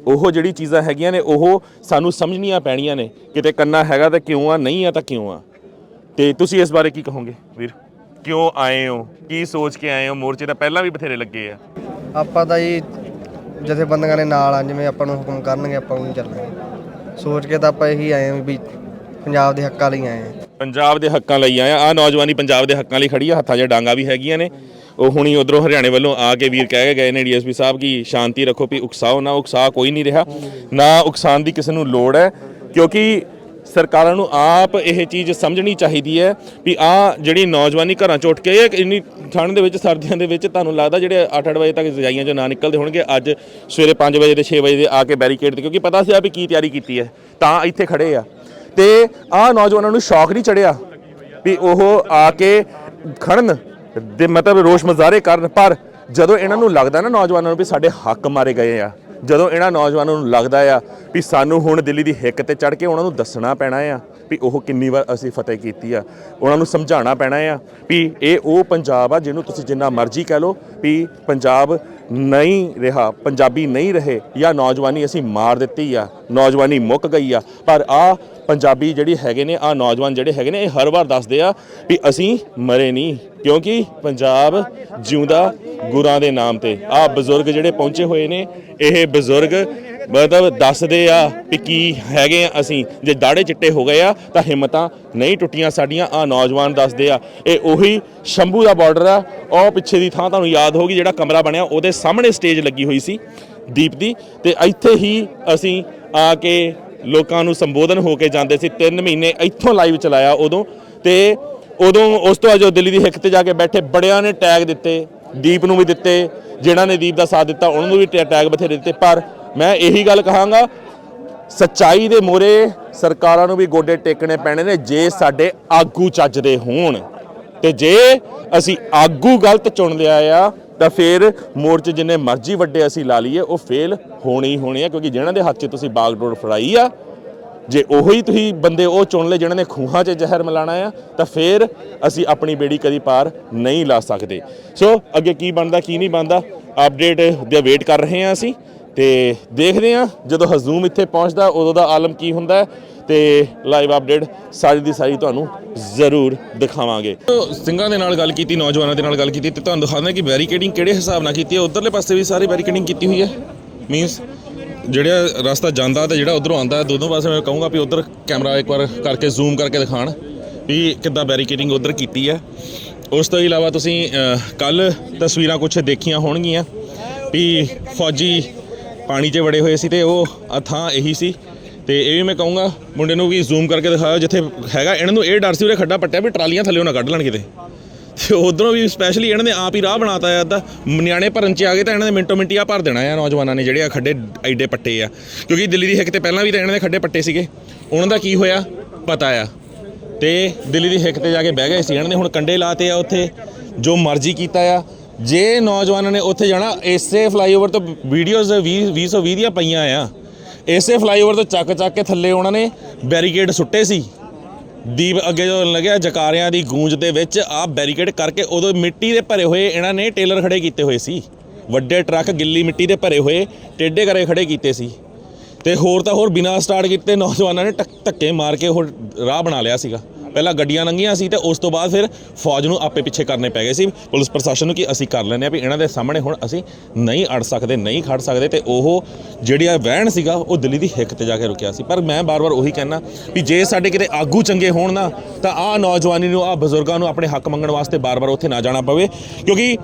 ਉਹ ਜਿਹੜੀ ਚੀਜ਼ਾਂ ਹੈਗੀਆਂ ਨੇ, ਉਹ ਸਾਨੂੰ ਸਮਝਣੀਆਂ ਪੈਣੀਆਂ ਨੇ। ਕਿਤੇ ਕੰਨਾ ਹੈਗਾ ਤਾਂ ਕਿਉਂ ਆ, ਨਹੀਂ ਆ ਤਾਂ ਕਿਉਂ ਆ? ਤੇ ਤੁਸੀਂ ਇਸ ਬਾਰੇ ਕੀ ਕਹੋਗੇ ਵੀਰ? ਕਿਉਂ ਆਏ ਹੋ? ਕੀ ਸੋਚ ਕੇ ਆਏ ਹੋ? ਮੋਰਚੇ ਤਾਂ ਪਹਿਲਾਂ ਵੀ ਬਥੇਰੇ ਲੱਗੇ ਆ।
ਆਪਾਂ ਤਾਂ ਜੀ ਜਥੇਬੰਦੀਆਂ ਦੇ ਨਾਲ ਆ, ਜਿਵੇਂ ਆਪਾਂ ਨੂੰ ਹੁਕਮ ਕਰਨਗੇ, ਆਪਾਂ ਉਹੀ ਚੱਲਾਂਗੇ। ਸੋਚ ਕੇ ਤਾਂ ਆਪਾਂ ਇਹੀ ਆਏ ਹਾਂ ਵੀ ਪੰਜਾਬ ਦੇ ਹੱਕਾਂ ਲਈ ਆਏ ਹਾਂ
ਪੰਜਾਬ ਦੇ ਹੱਕਾਂ ਲਈ ਆਇਆ ਆ। ਨੌਜਵਾਨੀ ਪੰਜਾਬ ਦੇ ਹੱਕਾਂ ਲਈ ਖੜੀ ਆ। ਹੱਥਾਂ 'ਚ ਡਾਂਗਾ ਵੀ ਹੈਗੀਆਂ ਨੇ। ਉਹ ਹੁਣੀ ਉਧਰੋਂ ਹਰਿਆਣੇ ਵੱਲੋਂ ਆ ਕੇ ਵੀਰ ਕਹਿ ਕੇ ਗਏ ਨੇ ਡੀਐਸਪੀ ਸਾਹਿਬ ਕੀ ਸ਼ਾਂਤੀ ਰੱਖੋ ਵੀ ਉਕਸਾਓ ਨਾ ਉਕਸਾ ਕੋਈ ਨਹੀਂ ਰਿਹਾ। ਨਾ ਉਕਸਾਉਣ ਦੀ ਕਿਸੇ ਨੂੰ ਲੋੜ ਹੈ, ਕਿਉਂਕਿ ਸਰਕਾਰਾਂ ਨੂੰ ਆਪ ਇਹ ਚੀਜ਼ ਸਮਝਣੀ ਚਾਹੀਦੀ ਹੈ ਵੀ ਆ ਜਿਹੜੀ ਨੌਜਵਾਨੀ ਘਰਾਂ ਚ ਉੱਠ ਕੇ ਇਹ ਇੰਨੀ ਠੰਡ ਦੇ ਵਿੱਚ, ਸਰਦੀਆਂ ਦੇ ਵਿੱਚ ਤੁਹਾਨੂੰ ਲੱਗਦਾ ਜਿਹੜੇ 8-8 ਵਜੇ ਤੱਕ ਰਜਾਈਆਂ ਚੋਂ ਨਾ ਨਿਕਲਦੇ ਹੋਣਗੇ, ਅੱਜ ਸਵੇਰੇ 5 ਵਜੇ ਤੇ 6 ਵਜੇ ਦੇ ਆ ਕੇ ਬੈਰੀਕੇਡ ਤੇ, ਕਿਉਂਕਿ ਪਤਾ ਸੀ ਆ ਵੀ ਕੀ ਤਿਆਰੀ ਕੀਤੀ ਹੈ। ਤਾਂ ਇੱਥੇ ਖੜੇ ਆ। ਤੇ ਆਹ ਨੌਜਵਾਨਾਂ ਨੂੰ ਸ਼ੌਕ ਨਹੀਂ ਚੜਿਆ ਵੀ ਉਹ ਆ ਕੇ ਖੜਨ ਦੇ ਮਤਲਬ ਰੋਸ਼ ਮਜ਼ਾਰੇ ਕਰਨ। ਪਰ ਜਦੋਂ ਇਹਨਾਂ ਨੂੰ ਲੱਗਦਾ ਨਾ ਨੌਜਵਾਨਾਂ ਨੂੰ ਵੀ ਸਾਡੇ ਹੱਕ ਮਾਰੇ ਗਏ ਆ, ਜਦੋਂ ਇਹਨਾਂ ਨੌਜਵਾਨਾਂ ਨੂੰ ਲੱਗਦਾ ਆ ਵੀ ਸਾਨੂੰ ਹੁਣ ਦਿੱਲੀ ਦੀ ਹਿੱਕ ਤੇ ਚੜ ਕੇ ਉਹਨਾਂ ਨੂੰ ਦੱਸਣਾ ਪੈਣਾ ਆ ਵੀ ਉਹ ਕਿੰਨੀ ਵਾਰ ਅਸੀਂ ਫਤਿਹ ਕੀਤੀ ਆ, ਉਹਨਾਂ ਨੂੰ ਸਮਝਾਉਣਾ ਪੈਣਾ ਆ ਵੀ ਇਹ ਉਹ ਪੰਜਾਬ ਆ ਜਿਹਨੂੰ ਤੁਸੀਂ ਜਿੰਨਾ ਮਰਜ਼ੀ ਕਹਿ ਲਓ ਵੀ ਪੰਜਾਬ ਨਹੀਂ ਰਿਹਾ, ਪੰਜਾਬੀ ਨਹੀਂ ਰਹੇ ਜਾਂ ਨੌਜਵਾਨੀ ਅਸੀਂ ਮਾਰ ਦਿੱਤੀ ਆ, ਨੌਜਵਾਨੀ ਮੁੱਕ ਗਈ ਆ। ਪਰ ਆ ਪੰਜਾਬੀ ਜਿਹੜੀ ਹੈਗੇ ਨੇ ਆ ਨੌਜਵਾਨ ਜਿਹੜੇ ਹੈਗੇ ਨੇ, ਇਹ ਹਰ ਵਾਰ ਦੱਸਦੇ ਆ ਵੀ ਅਸੀਂ ਮਰੇ ਨਹੀਂ, ਕਿਉਂਕਿ ਪੰਜਾਬ ਜਿਉਂਦਾ ਗੁਰਾਂ ਦੇ ਨਾਮ ਤੇ। ਆ ਬਜ਼ੁਰਗ ਜਿਹੜੇ ਪਹੁੰਚੇ ਹੋਏ ਨੇ, ਇਹ ਬਜ਼ੁਰਗ ਮਤਲਬ ਦੱਸਦੇ ਆ ਵੀ ਕੀ ਹੈਗੇ ਆ ਅਸੀਂ। ਜੇ ਦਾੜੇ ਚਿੱਟੇ ਹੋ ਗਏ ਆ, ਤਾਂ ਹਿੰਮਤਾਂ ਨਹੀਂ ਟੁੱਟੀਆਂ ਸਾਡੀਆਂ ਆ ਨੌਜਵਾਨ ਦੱਸਦੇ ਆ। ਇਹ ਉਹੀ ਸ਼ੰਭੂ ਦਾ ਬਾਰਡਰ ਆ। ਉਹ ਪਿੱਛੇ ਦੀ ਥਾਂ ਤੁਹਾਨੂੰ ਯਾਦ ਹੋਗੀ ਜਿਹੜਾ ਕਮਰਾ ਬਣਿਆ, ਉਹਦੇ ਸਾਹਮਣੇ ਸਟੇਜ ਲੱਗੀ ਹੋਈ ਸੀ ਦੀਪ ਦੀ। ਤੇ ਇੱਥੇ ਹੀ ਅਸੀਂ ਆ ਕੇ ਲੋਕਾਂ ਨੂੰ ਸੰਬੋਧਨ ਹੋ ਕੇ ਜਾਂਦੇ ਸੀ। 3 ਮਹੀਨੇ ਇੱਥੋਂ ਲਾਈਵ ਚਲਾਇਆ ਉਦੋਂ ਤੇ ਉਦੋਂ ਉਸ ਤੋਂ ਬਾਅਦ ਜੋ ਦਿੱਲੀ ਦੀ ਹਿੱਕ ਤੇ ਜਾ ਕੇ ਬੈਠੇ, ਬੜਿਆਂ ਨੇ ਟੈਗ ਦਿੱਤੇ, ਦੀਪ ਨੂੰ ਵੀ ਦਿੱਤੇ, ਜਿਨ੍ਹਾਂ ਨੇ ਦੀਪ ਦਾ ਸਾਥ ਦਿੱਤਾ, ਉਹਨਾਂ ਨੂੰ ਵੀ ਟੈ- ਟੈਗ ਬਥੇਰੇ ਦਿੱਤੇ। ਪਰ ਮੈਂ ਇਹੀ ਗੱਲ ਕਹਾਂਗਾ, ਸੱਚਾਈ ਦੇ ਮੋਰੇ ਸਰਕਾਰਾਂ ਨੂੰ ਵੀ ਗੋਡੇ ਟੇਕਣੇ ਪੈਣੇ ਨੇ, ਜੇ ਸਾਡੇ ਆਗੂ ਚੱਜਦੇ ਹੋਣ। ਤੇ ਜੇ ਅਸੀਂ ਆਗੂ ਗਲਤ ਚੁਣ ਲਿਆ ਆ ਤਾਂ ਫਿਰ ਮੋਰਚੇ ਜਿੰਨੇ ਮਰਜ਼ੀ ਵੱਡੇ ਅਸੀਂ ਲਾ ਲਈਏ, ਉਹ ਫੇਲ ਹੋਣੇ ਹੀ ਹੋਣੇ ਆ, ਕਿਉਂਕਿ ਜਿਹਨਾਂ ਦੇ ਹੱਥ 'ਚ ਤੁਸੀਂ ਬਾਗਡੋਰ ਫੜਾਈ ਆ, ਜੇ ਉਹੀ ਤੁਸੀਂ ਬੰਦੇ ਉਹ ਚੁਣ ਲਏ ਜਿਨ੍ਹਾਂ ਨੇ ਖੂਹਾਂ 'ਚ ਜ਼ਹਿਰ ਮਿਲਾਣਾ ਆ, ਤਾਂ ਫਿਰ ਅਸੀਂ ਆਪਣੀ ਬੇੜੀ ਕਦੀ ਪਾਰ ਨਹੀਂ ਲਾ ਸਕਦੇ। ਸੋ ਅੱਗੇ ਕੀ ਬਣਦਾ, ਕੀ ਨਹੀਂ ਬਣਦਾ ਅਪਡੇਟ ਦੇ ਵੇਟ ਕਰ ਰਹੇ ਹਾਂ ਅਸੀਂ, ਤੇ ਦੇਖਦੇ ਹਾਂ ਜਦੋਂ ਹਜ਼ੂਮ ਇੱਥੇ ਪਹੁੰਚਦਾ, ਉਦੋਂ ਦਾ ਆਲਮ ਕੀ ਹੁੰਦਾ ਹੈ? ਤੇ ਲਾਈਵ ਅਪਡੇਟ ਸਾਰੀ ਦੀ ਸਾਰੀ ਤੁਹਾਨੂੰ ਜ਼ਰੂਰ ਦਿਖਾਵਾਂਗੇ। ਸਿੰਘਾਂ ਦੇ ਨਾਲ ਗੱਲ ਕੀਤੀ, ਨੌਜਵਾਨਾਂ ਦੇ ਨਾਲ ਗੱਲ ਕੀਤੀ ਤੇ ਤੁਹਾਨੂੰ ਦਿਖਾਉਂਦਾ ਕਿ ਬੈਰੀਕੇਡਿੰਗ ਕਿਹੜੇ ਹਿਸਾਬ ਨਾਲ ਕੀਤੀ ਹੈ, ਉਧਰਲੇ ਪਾਸੇ ਵੀ ਸਾਰੀ ਬੈਰੀਕੇਡਿੰਗ ਕੀਤੀ ਹੋਈ ਹੈ। ਮੀਨਸ ਜਿਹੜਾ ਰਸਤਾ ਜਾਂਦਾ ਤੇ ਜਿਹੜਾ ਉਧਰੋਂ ਆਉਂਦਾ ਦੋਨੋਂ ਪਾਸੇ ਮੈਂ ਕਹੂੰਗਾ ਵੀ ਉਧਰ ਕੈਮਰਾ ਇੱਕ ਵਾਰ ਕਰਕੇ ਜ਼ੂਮ ਕਰਕੇ ਦਿਖਾਣ ਵੀ ਕਿੱਦਾਂ ਬੈਰੀਕੇਡਿੰਗ ਉਧਰ ਕੀਤੀ ਹੈ। ਉਸ ਤੋਂ ਇਲਾਵਾ ਤੁਸੀਂ ਕੱਲ ਤਸਵੀਰਾਂ ਕੁਝ ਦੇਖੀਆਂ ਹੋਣਗੀਆਂ ਵੀ ਫੌਜੀ ਪਾਣੀ 'ਚ ਵੜੇ ਹੋਏ ਸੀ ਤੇ ਉਹ ਥਾਂ ਇਹੀ ਸੀ ਤੇ ਇਹ ਵੀ ਮੈਂ ਕਹੂੰਗਾ, ਮੁੰਡੇ ਨੂੰ ਵੀ ਜ਼ੂਮ ਕਰਕੇ ਦਿਖਾਓ, ਜਿੱਥੇ ਹੈਗਾ ਇਹਨਾਂ ਨੂੰ, ਇਹ ਡਰ ਸੀ ਉਰੇ ਖੱਡਾ ਪੱਟਿਆ ਵੀ ਟਰਾਲੀਆਂ ਥੱਲੇ ਨਾ ਕੱਢ ਲੈਣ ਕਿਤੇ ਤੇ ਉਧਰੋਂ ਵੀ ਸਪੈਸ਼ਲੀ ਇਹਨਾਂ ਨੇ ਆਪ ਹੀ ਰਾਹ ਬਣਾਤਾ ਆ, ਅੱਧਾ ਨਿਆਣੇ ਭਰਨ ਚ ਆ ਗਏ ਤਾਂ ਇਹਨਾਂ ਨੇ ਮਿੰਟੋ ਮਿੰਟੀ ਆ ਭਰ ਦੇਣਾ ਆ ਨੌਜਵਾਨਾਂ ਨੇ ਜਿਹੜੇ ਆ ਖੱਡੇ ਐਡੇ ਪੱਟੇ ਆ। ਕਿਉਂਕਿ ਦਿੱਲੀ ਦੀ ਹਿੱਕ ਤੇ ਪਹਿਲਾਂ ਵੀ ਤਾਂ ਇਹਨਾਂ ਦੇ ਖੱਡੇ ਪੱਟੇ ਸੀਗੇ। ਉਹਨਾਂ ਦਾ ਕੀ ਹੋਇਆ? ਪਤਾ ਆ। ਤੇ ਦਿੱਲੀ ਦੀ ਹਿੱਕ ਤੇ ਜਾ ਕੇ ਬਹਿ ਗਏ ਸੀ। ਇਹਨਾਂ ਨੇ ਹੁਣ ਕੰਡੇ ਲਾਤੇ ਆ ਉੱਥੇ, ਜੋ ਮਰਜ਼ੀ ਕੀਤਾ ਆ। ਜੇ ਨੌਜਵਾਨਾਂ ਨੇ ਉੱਥੇ ਜਾਣਾ, ਇਸੇ ਫਲਾਈਓਵਰ ਤੋਂ ਵੀਡੀਓਜ਼ 20 220 ਦੀਆਂ ਪਈਆਂ ਆ। ਇਸੇ ਫਲਾਈਓਵਰ ਤੋਂ ਚੱਕ ਚੱਕ ਕੇ ਥੱਲੇ ਉਹਨਾਂ ਨੇ ਬੈਰੀਕੇਡ ਸੁੱਟੇ ਸੀ। ਦੀਪ ਅੱਗੇ ਜੋ ਲੱਗਿਆ ਜਕਾਰਿਆਂ ਦੀ ਗੂੰਜ ਦੇ ਵਿੱਚ ਆ ਬੈਰੀਕੇਡ ਕਰਕੇ ਉਦੋਂ ਮਿੱਟੀ ਦੇ ਭਰੇ ਹੋਏ ਇਹਨਾਂ ਨੇ ਟੇਲਰ ਖੜੇ ਕੀਤੇ ਹੋਏ ਸੀ। ਵੱਡੇ ਟਰੱਕ ਗਿੱਲੀ ਮਿੱਟੀ ਦੇ ਭਰੇ ਹੋਏ ਟੇਡੇ ਕਰੇ ਖੜੇ ਕੀਤੇ ਸੀ। ਤੇ ਹੋਰ ਤਾਂ ਹੋਰ ਬਿਨਾਂ ਸਟਾਰਟ ਕੀਤੇ ਨੌਜਵਾਨਾਂ ਨੇ ਟੱਕ- ਧੱਕੇ ਮਾਰ ਕੇ ਉਹ ਰਾਹ ਬਣਾ ਲਿਆ ਸੀਗਾ। ਪਹਿਲਾਂ ਗੱਡੀਆਂ ਲੰਘੀਆਂ ਸੀ ਤੇ ਉਸ ਤੋਂ ਬਾਅਦ ਫਿਰ ਫੌਜ ਨੂੰ ਆਪੇ ਪਿੱਛੇ ਕਰਨੇ ਪੈ ਗਏ ਸੀ। ਪੁਲਿਸ ਪ੍ਰਸ਼ਾਸਨ ਨੂੰ ਕਿ ਅਸੀਂ ਕਰ ਲੈਂਦੇ ਆ ਵੀ ਇਹਨਾਂ ਦੇ ਸਾਹਮਣੇ ਹੁਣ ਅਸੀਂ ਨਹੀਂ ਅੜ ਸਕਦੇ, ਨਹੀਂ ਖੜ ਸਕਦੇ ਤੇ ਉਹ ਜਿਹੜੀ ਆ ਵਹਿਣ ਸੀਗਾ, ਉਹ ਦਿੱਲੀ ਦੀ ਹਿੱਕ ਤੇ ਜਾ ਕੇ ਰੁਕਿਆ ਸੀ। ਪਰ ਮੈਂ ਬਾਰ-ਬਾਰ ਉਹੀ ਕਹਿਣਾ ਵੀ ਜੇ ਸਾਡੇ ਕਿਤੇ ਆਗੂ ਚੰਗੇ ਹੋਣ ਨਾ, ਤਾਂ ਆਹ ਨੌਜਵਾਨੀ ਨੂੰ, ਆਹ ਬਜ਼ੁਰਗਾਂ ਨੂੰ ਆਪਣੇ ਹੱਕ ਮੰਗਣ ਵਾਸਤੇ ਬਾਰ-ਬਾਰ ਉੱਥੇ ਨਾ ਜਾਣਾ ਪਵੇ। ਕਿਉਂਕਿ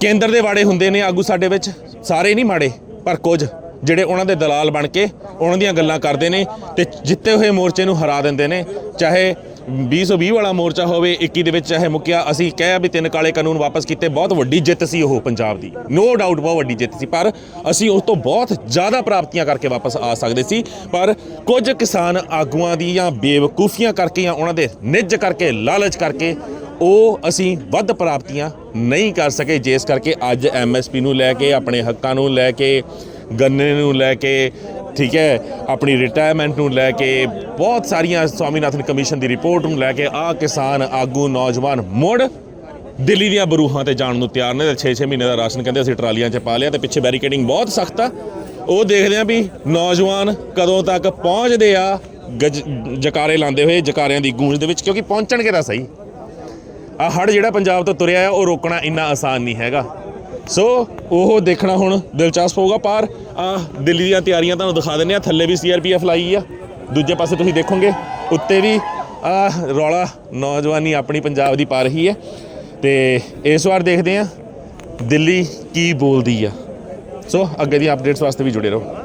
ਕੇਂਦਰ ਦੇ ਵਾੜੇ ਹੁੰਦੇ ਨੇ ਆਗੂ ਸਾਡੇ ਵਿੱਚ, ਸਾਰੇ ਨਹੀਂ ਮਾੜੇ, ਪਰ ਕੁਝ। ਜਿਹੜੇ ਉਹਨਾਂ ਦੇ ਦਲਾਲ ਬਣ ਕੇ ਉਹਨਾਂ ਦੀਆਂ ਗੱਲਾਂ ਕਰਦੇ ਨੇ ਤੇ ਜਿੱਤੇ ਹੋਏ ਮੋਰਚੇ ਨੂੰ ਹਰਾ ਦਿੰਦੇ ਨੇ। ਚਾਹੇ 2020 ਵਾਲਾ ਮੋਰਚਾ ਹੋਵੇ 21 ਦੇ ਵਿੱਚ ਚਾਹੇ ਮੁੱਕਿਆ, ਅਸੀਂ ਕਹਿਆ ਵੀ ਤਿੰਨ ਕਾਲੇ ਕਾਨੂੰਨ ਵਾਪਸ ਕੀਤੇ, ਬਹੁਤ ਵੱਡੀ ਜਿੱਤ ਸੀ ਉਹ ਪੰਜਾਬ ਦੀ। ਨੋ ਡਾਊਟ ਬਹੁਤ ਵੱਡੀ ਜਿੱਤ ਸੀ, ਪਰ ਅਸੀਂ ਉਸ ਤੋਂ ਬਹੁਤ ਜ਼ਿਆਦਾ ਪ੍ਰਾਪਤੀਆਂ ਕਰਕੇ ਵਾਪਸ ਆ ਸਕਦੇ ਸੀ। ਪਰ ਕੁਝ ਕਿਸਾਨ ਆਗੂਆਂ ਦੀ ਜਾਂ ਬੇਵਕੂਫੀਆਂ ਕਰਕੇ ਜਾਂ ਉਹਨਾਂ ਦੇ ਨਿੱਜ ਕਰਕੇ, ਲਾਲਚ ਕਰਕੇ ਉਹ ਅਸੀਂ ਵੱਧ ਪ੍ਰਾਪਤੀਆਂ ਨਹੀਂ ਕਰ ਸਕੇ। ਜਿਸ ਕਰਕੇ ਅੱਜ ਐਮਐਸਪੀ ਨੂੰ ਲੈ ਕੇ, ਆਪਣੇ ਹੱਕਾਂ ਨੂੰ ਲੈ ਕੇ ਗੰਨੇ ਨੂੰ ਲੈ ਕੇ, ਠੀਕ ਹੈ, ਆਪਣੀ ਰਿਟਾਇਰਮੈਂਟ ਨੂੰ ਲੈ ਕੇ, ਬਹੁਤ ਸਾਰੀਆਂ ਸਵਾਮੀਨਾਥਨ ਕਮਿਸ਼ਨ ਦੀ ਰਿਪੋਰਟ ਨੂੰ ਲੈ ਕੇ ਆ ਕਿਸਾਨ, ਆਗੂ, ਨੌਜਵਾਨ ਮੁੜ ਦਿੱਲੀ ਦੀਆਂ ਬਰੂਹਾਂ ਤੇ ਜਾਣ ਨੂੰ ਤਿਆਰ ਨੇ ਤੇ 6-6 ਮਹੀਨੇ ਦਾ ਰਾਸ਼ਨ ਕਹਿੰਦੇ ਅਸੀਂ ਟਰਾਲੀਆਂ 'ਚ ਪਾ ਲਿਆ ਤੇ ਪਿੱਛੇ ਬੈਰੀਕੇਡਿੰਗ ਬਹੁਤ ਸਖਤ ਆ। ਉਹ ਦੇਖਦੇ ਆ ਵੀ ਨੌਜਵਾਨ ਕਦੋਂ ਤੱਕ ਪਹੁੰਚਦੇ ਆ, ਗਜ- ਜਕਾਰੇ ਲਾਉਂਦੇ ਹੋਏ ਜਕਾਰਿਆਂ ਦੀ ਗੂੰਜ ਦੇ ਵਿੱਚ, ਕਿਉਂਕਿ ਪਹੁੰਚਣਗੇ ਤਾਂ ਸਹੀ। ਆ ਹੜ ਜਿਹੜਾ ਪੰਜਾਬ ਤੋਂ ਤੁਰਿਆ ਆ, ਉਹ ਰੋਕਣਾ ਇੰਨਾ ਆਸਾਨ ਨਹੀਂ ਹੈਗਾ। ਸੋ ਉਹ ਦੇਖਣਾ ਹੁਣ ਦਿਲਚਸਪ ਹੋਊਗਾ ਪਰ। ਆ ਦਿੱਲੀ ਦੀਆਂ ਤਿਆਰੀਆਂ ਤੁਹਾਨੂੰ ਦਿਖਾ ਦਿੰਦੇ ਆ ਥੱਲੇ ਵੀ ਸੀਆਰਪੀਐਫ ਲਾਈ ਆ। ਦੂਜੇ ਪਾਸੇ ਤੁਸੀਂ ਦੇਖੋਗੇ, ਉੱਤੇ ਵੀ ਆ ਰੌਲਾ। ਨੌਜਵਾਨੀ ਆਪਣੀ ਪੰਜਾਬ ਦੀ ਪਾ ਰਹੀ ਹੈ। ਤੇ ਇਸ ਵਾਰ ਦੇਖਦੇ ਆ ਦਿੱਲੀ ਕੀ ਬੋਲਦੀ ਆ। ਸੋ ਅੱਗੇ ਦੀਆਂ ਅਪਡੇਟਸ ਵਾਸਤੇ ਵੀ ਜੁੜੇ ਰਹੋ।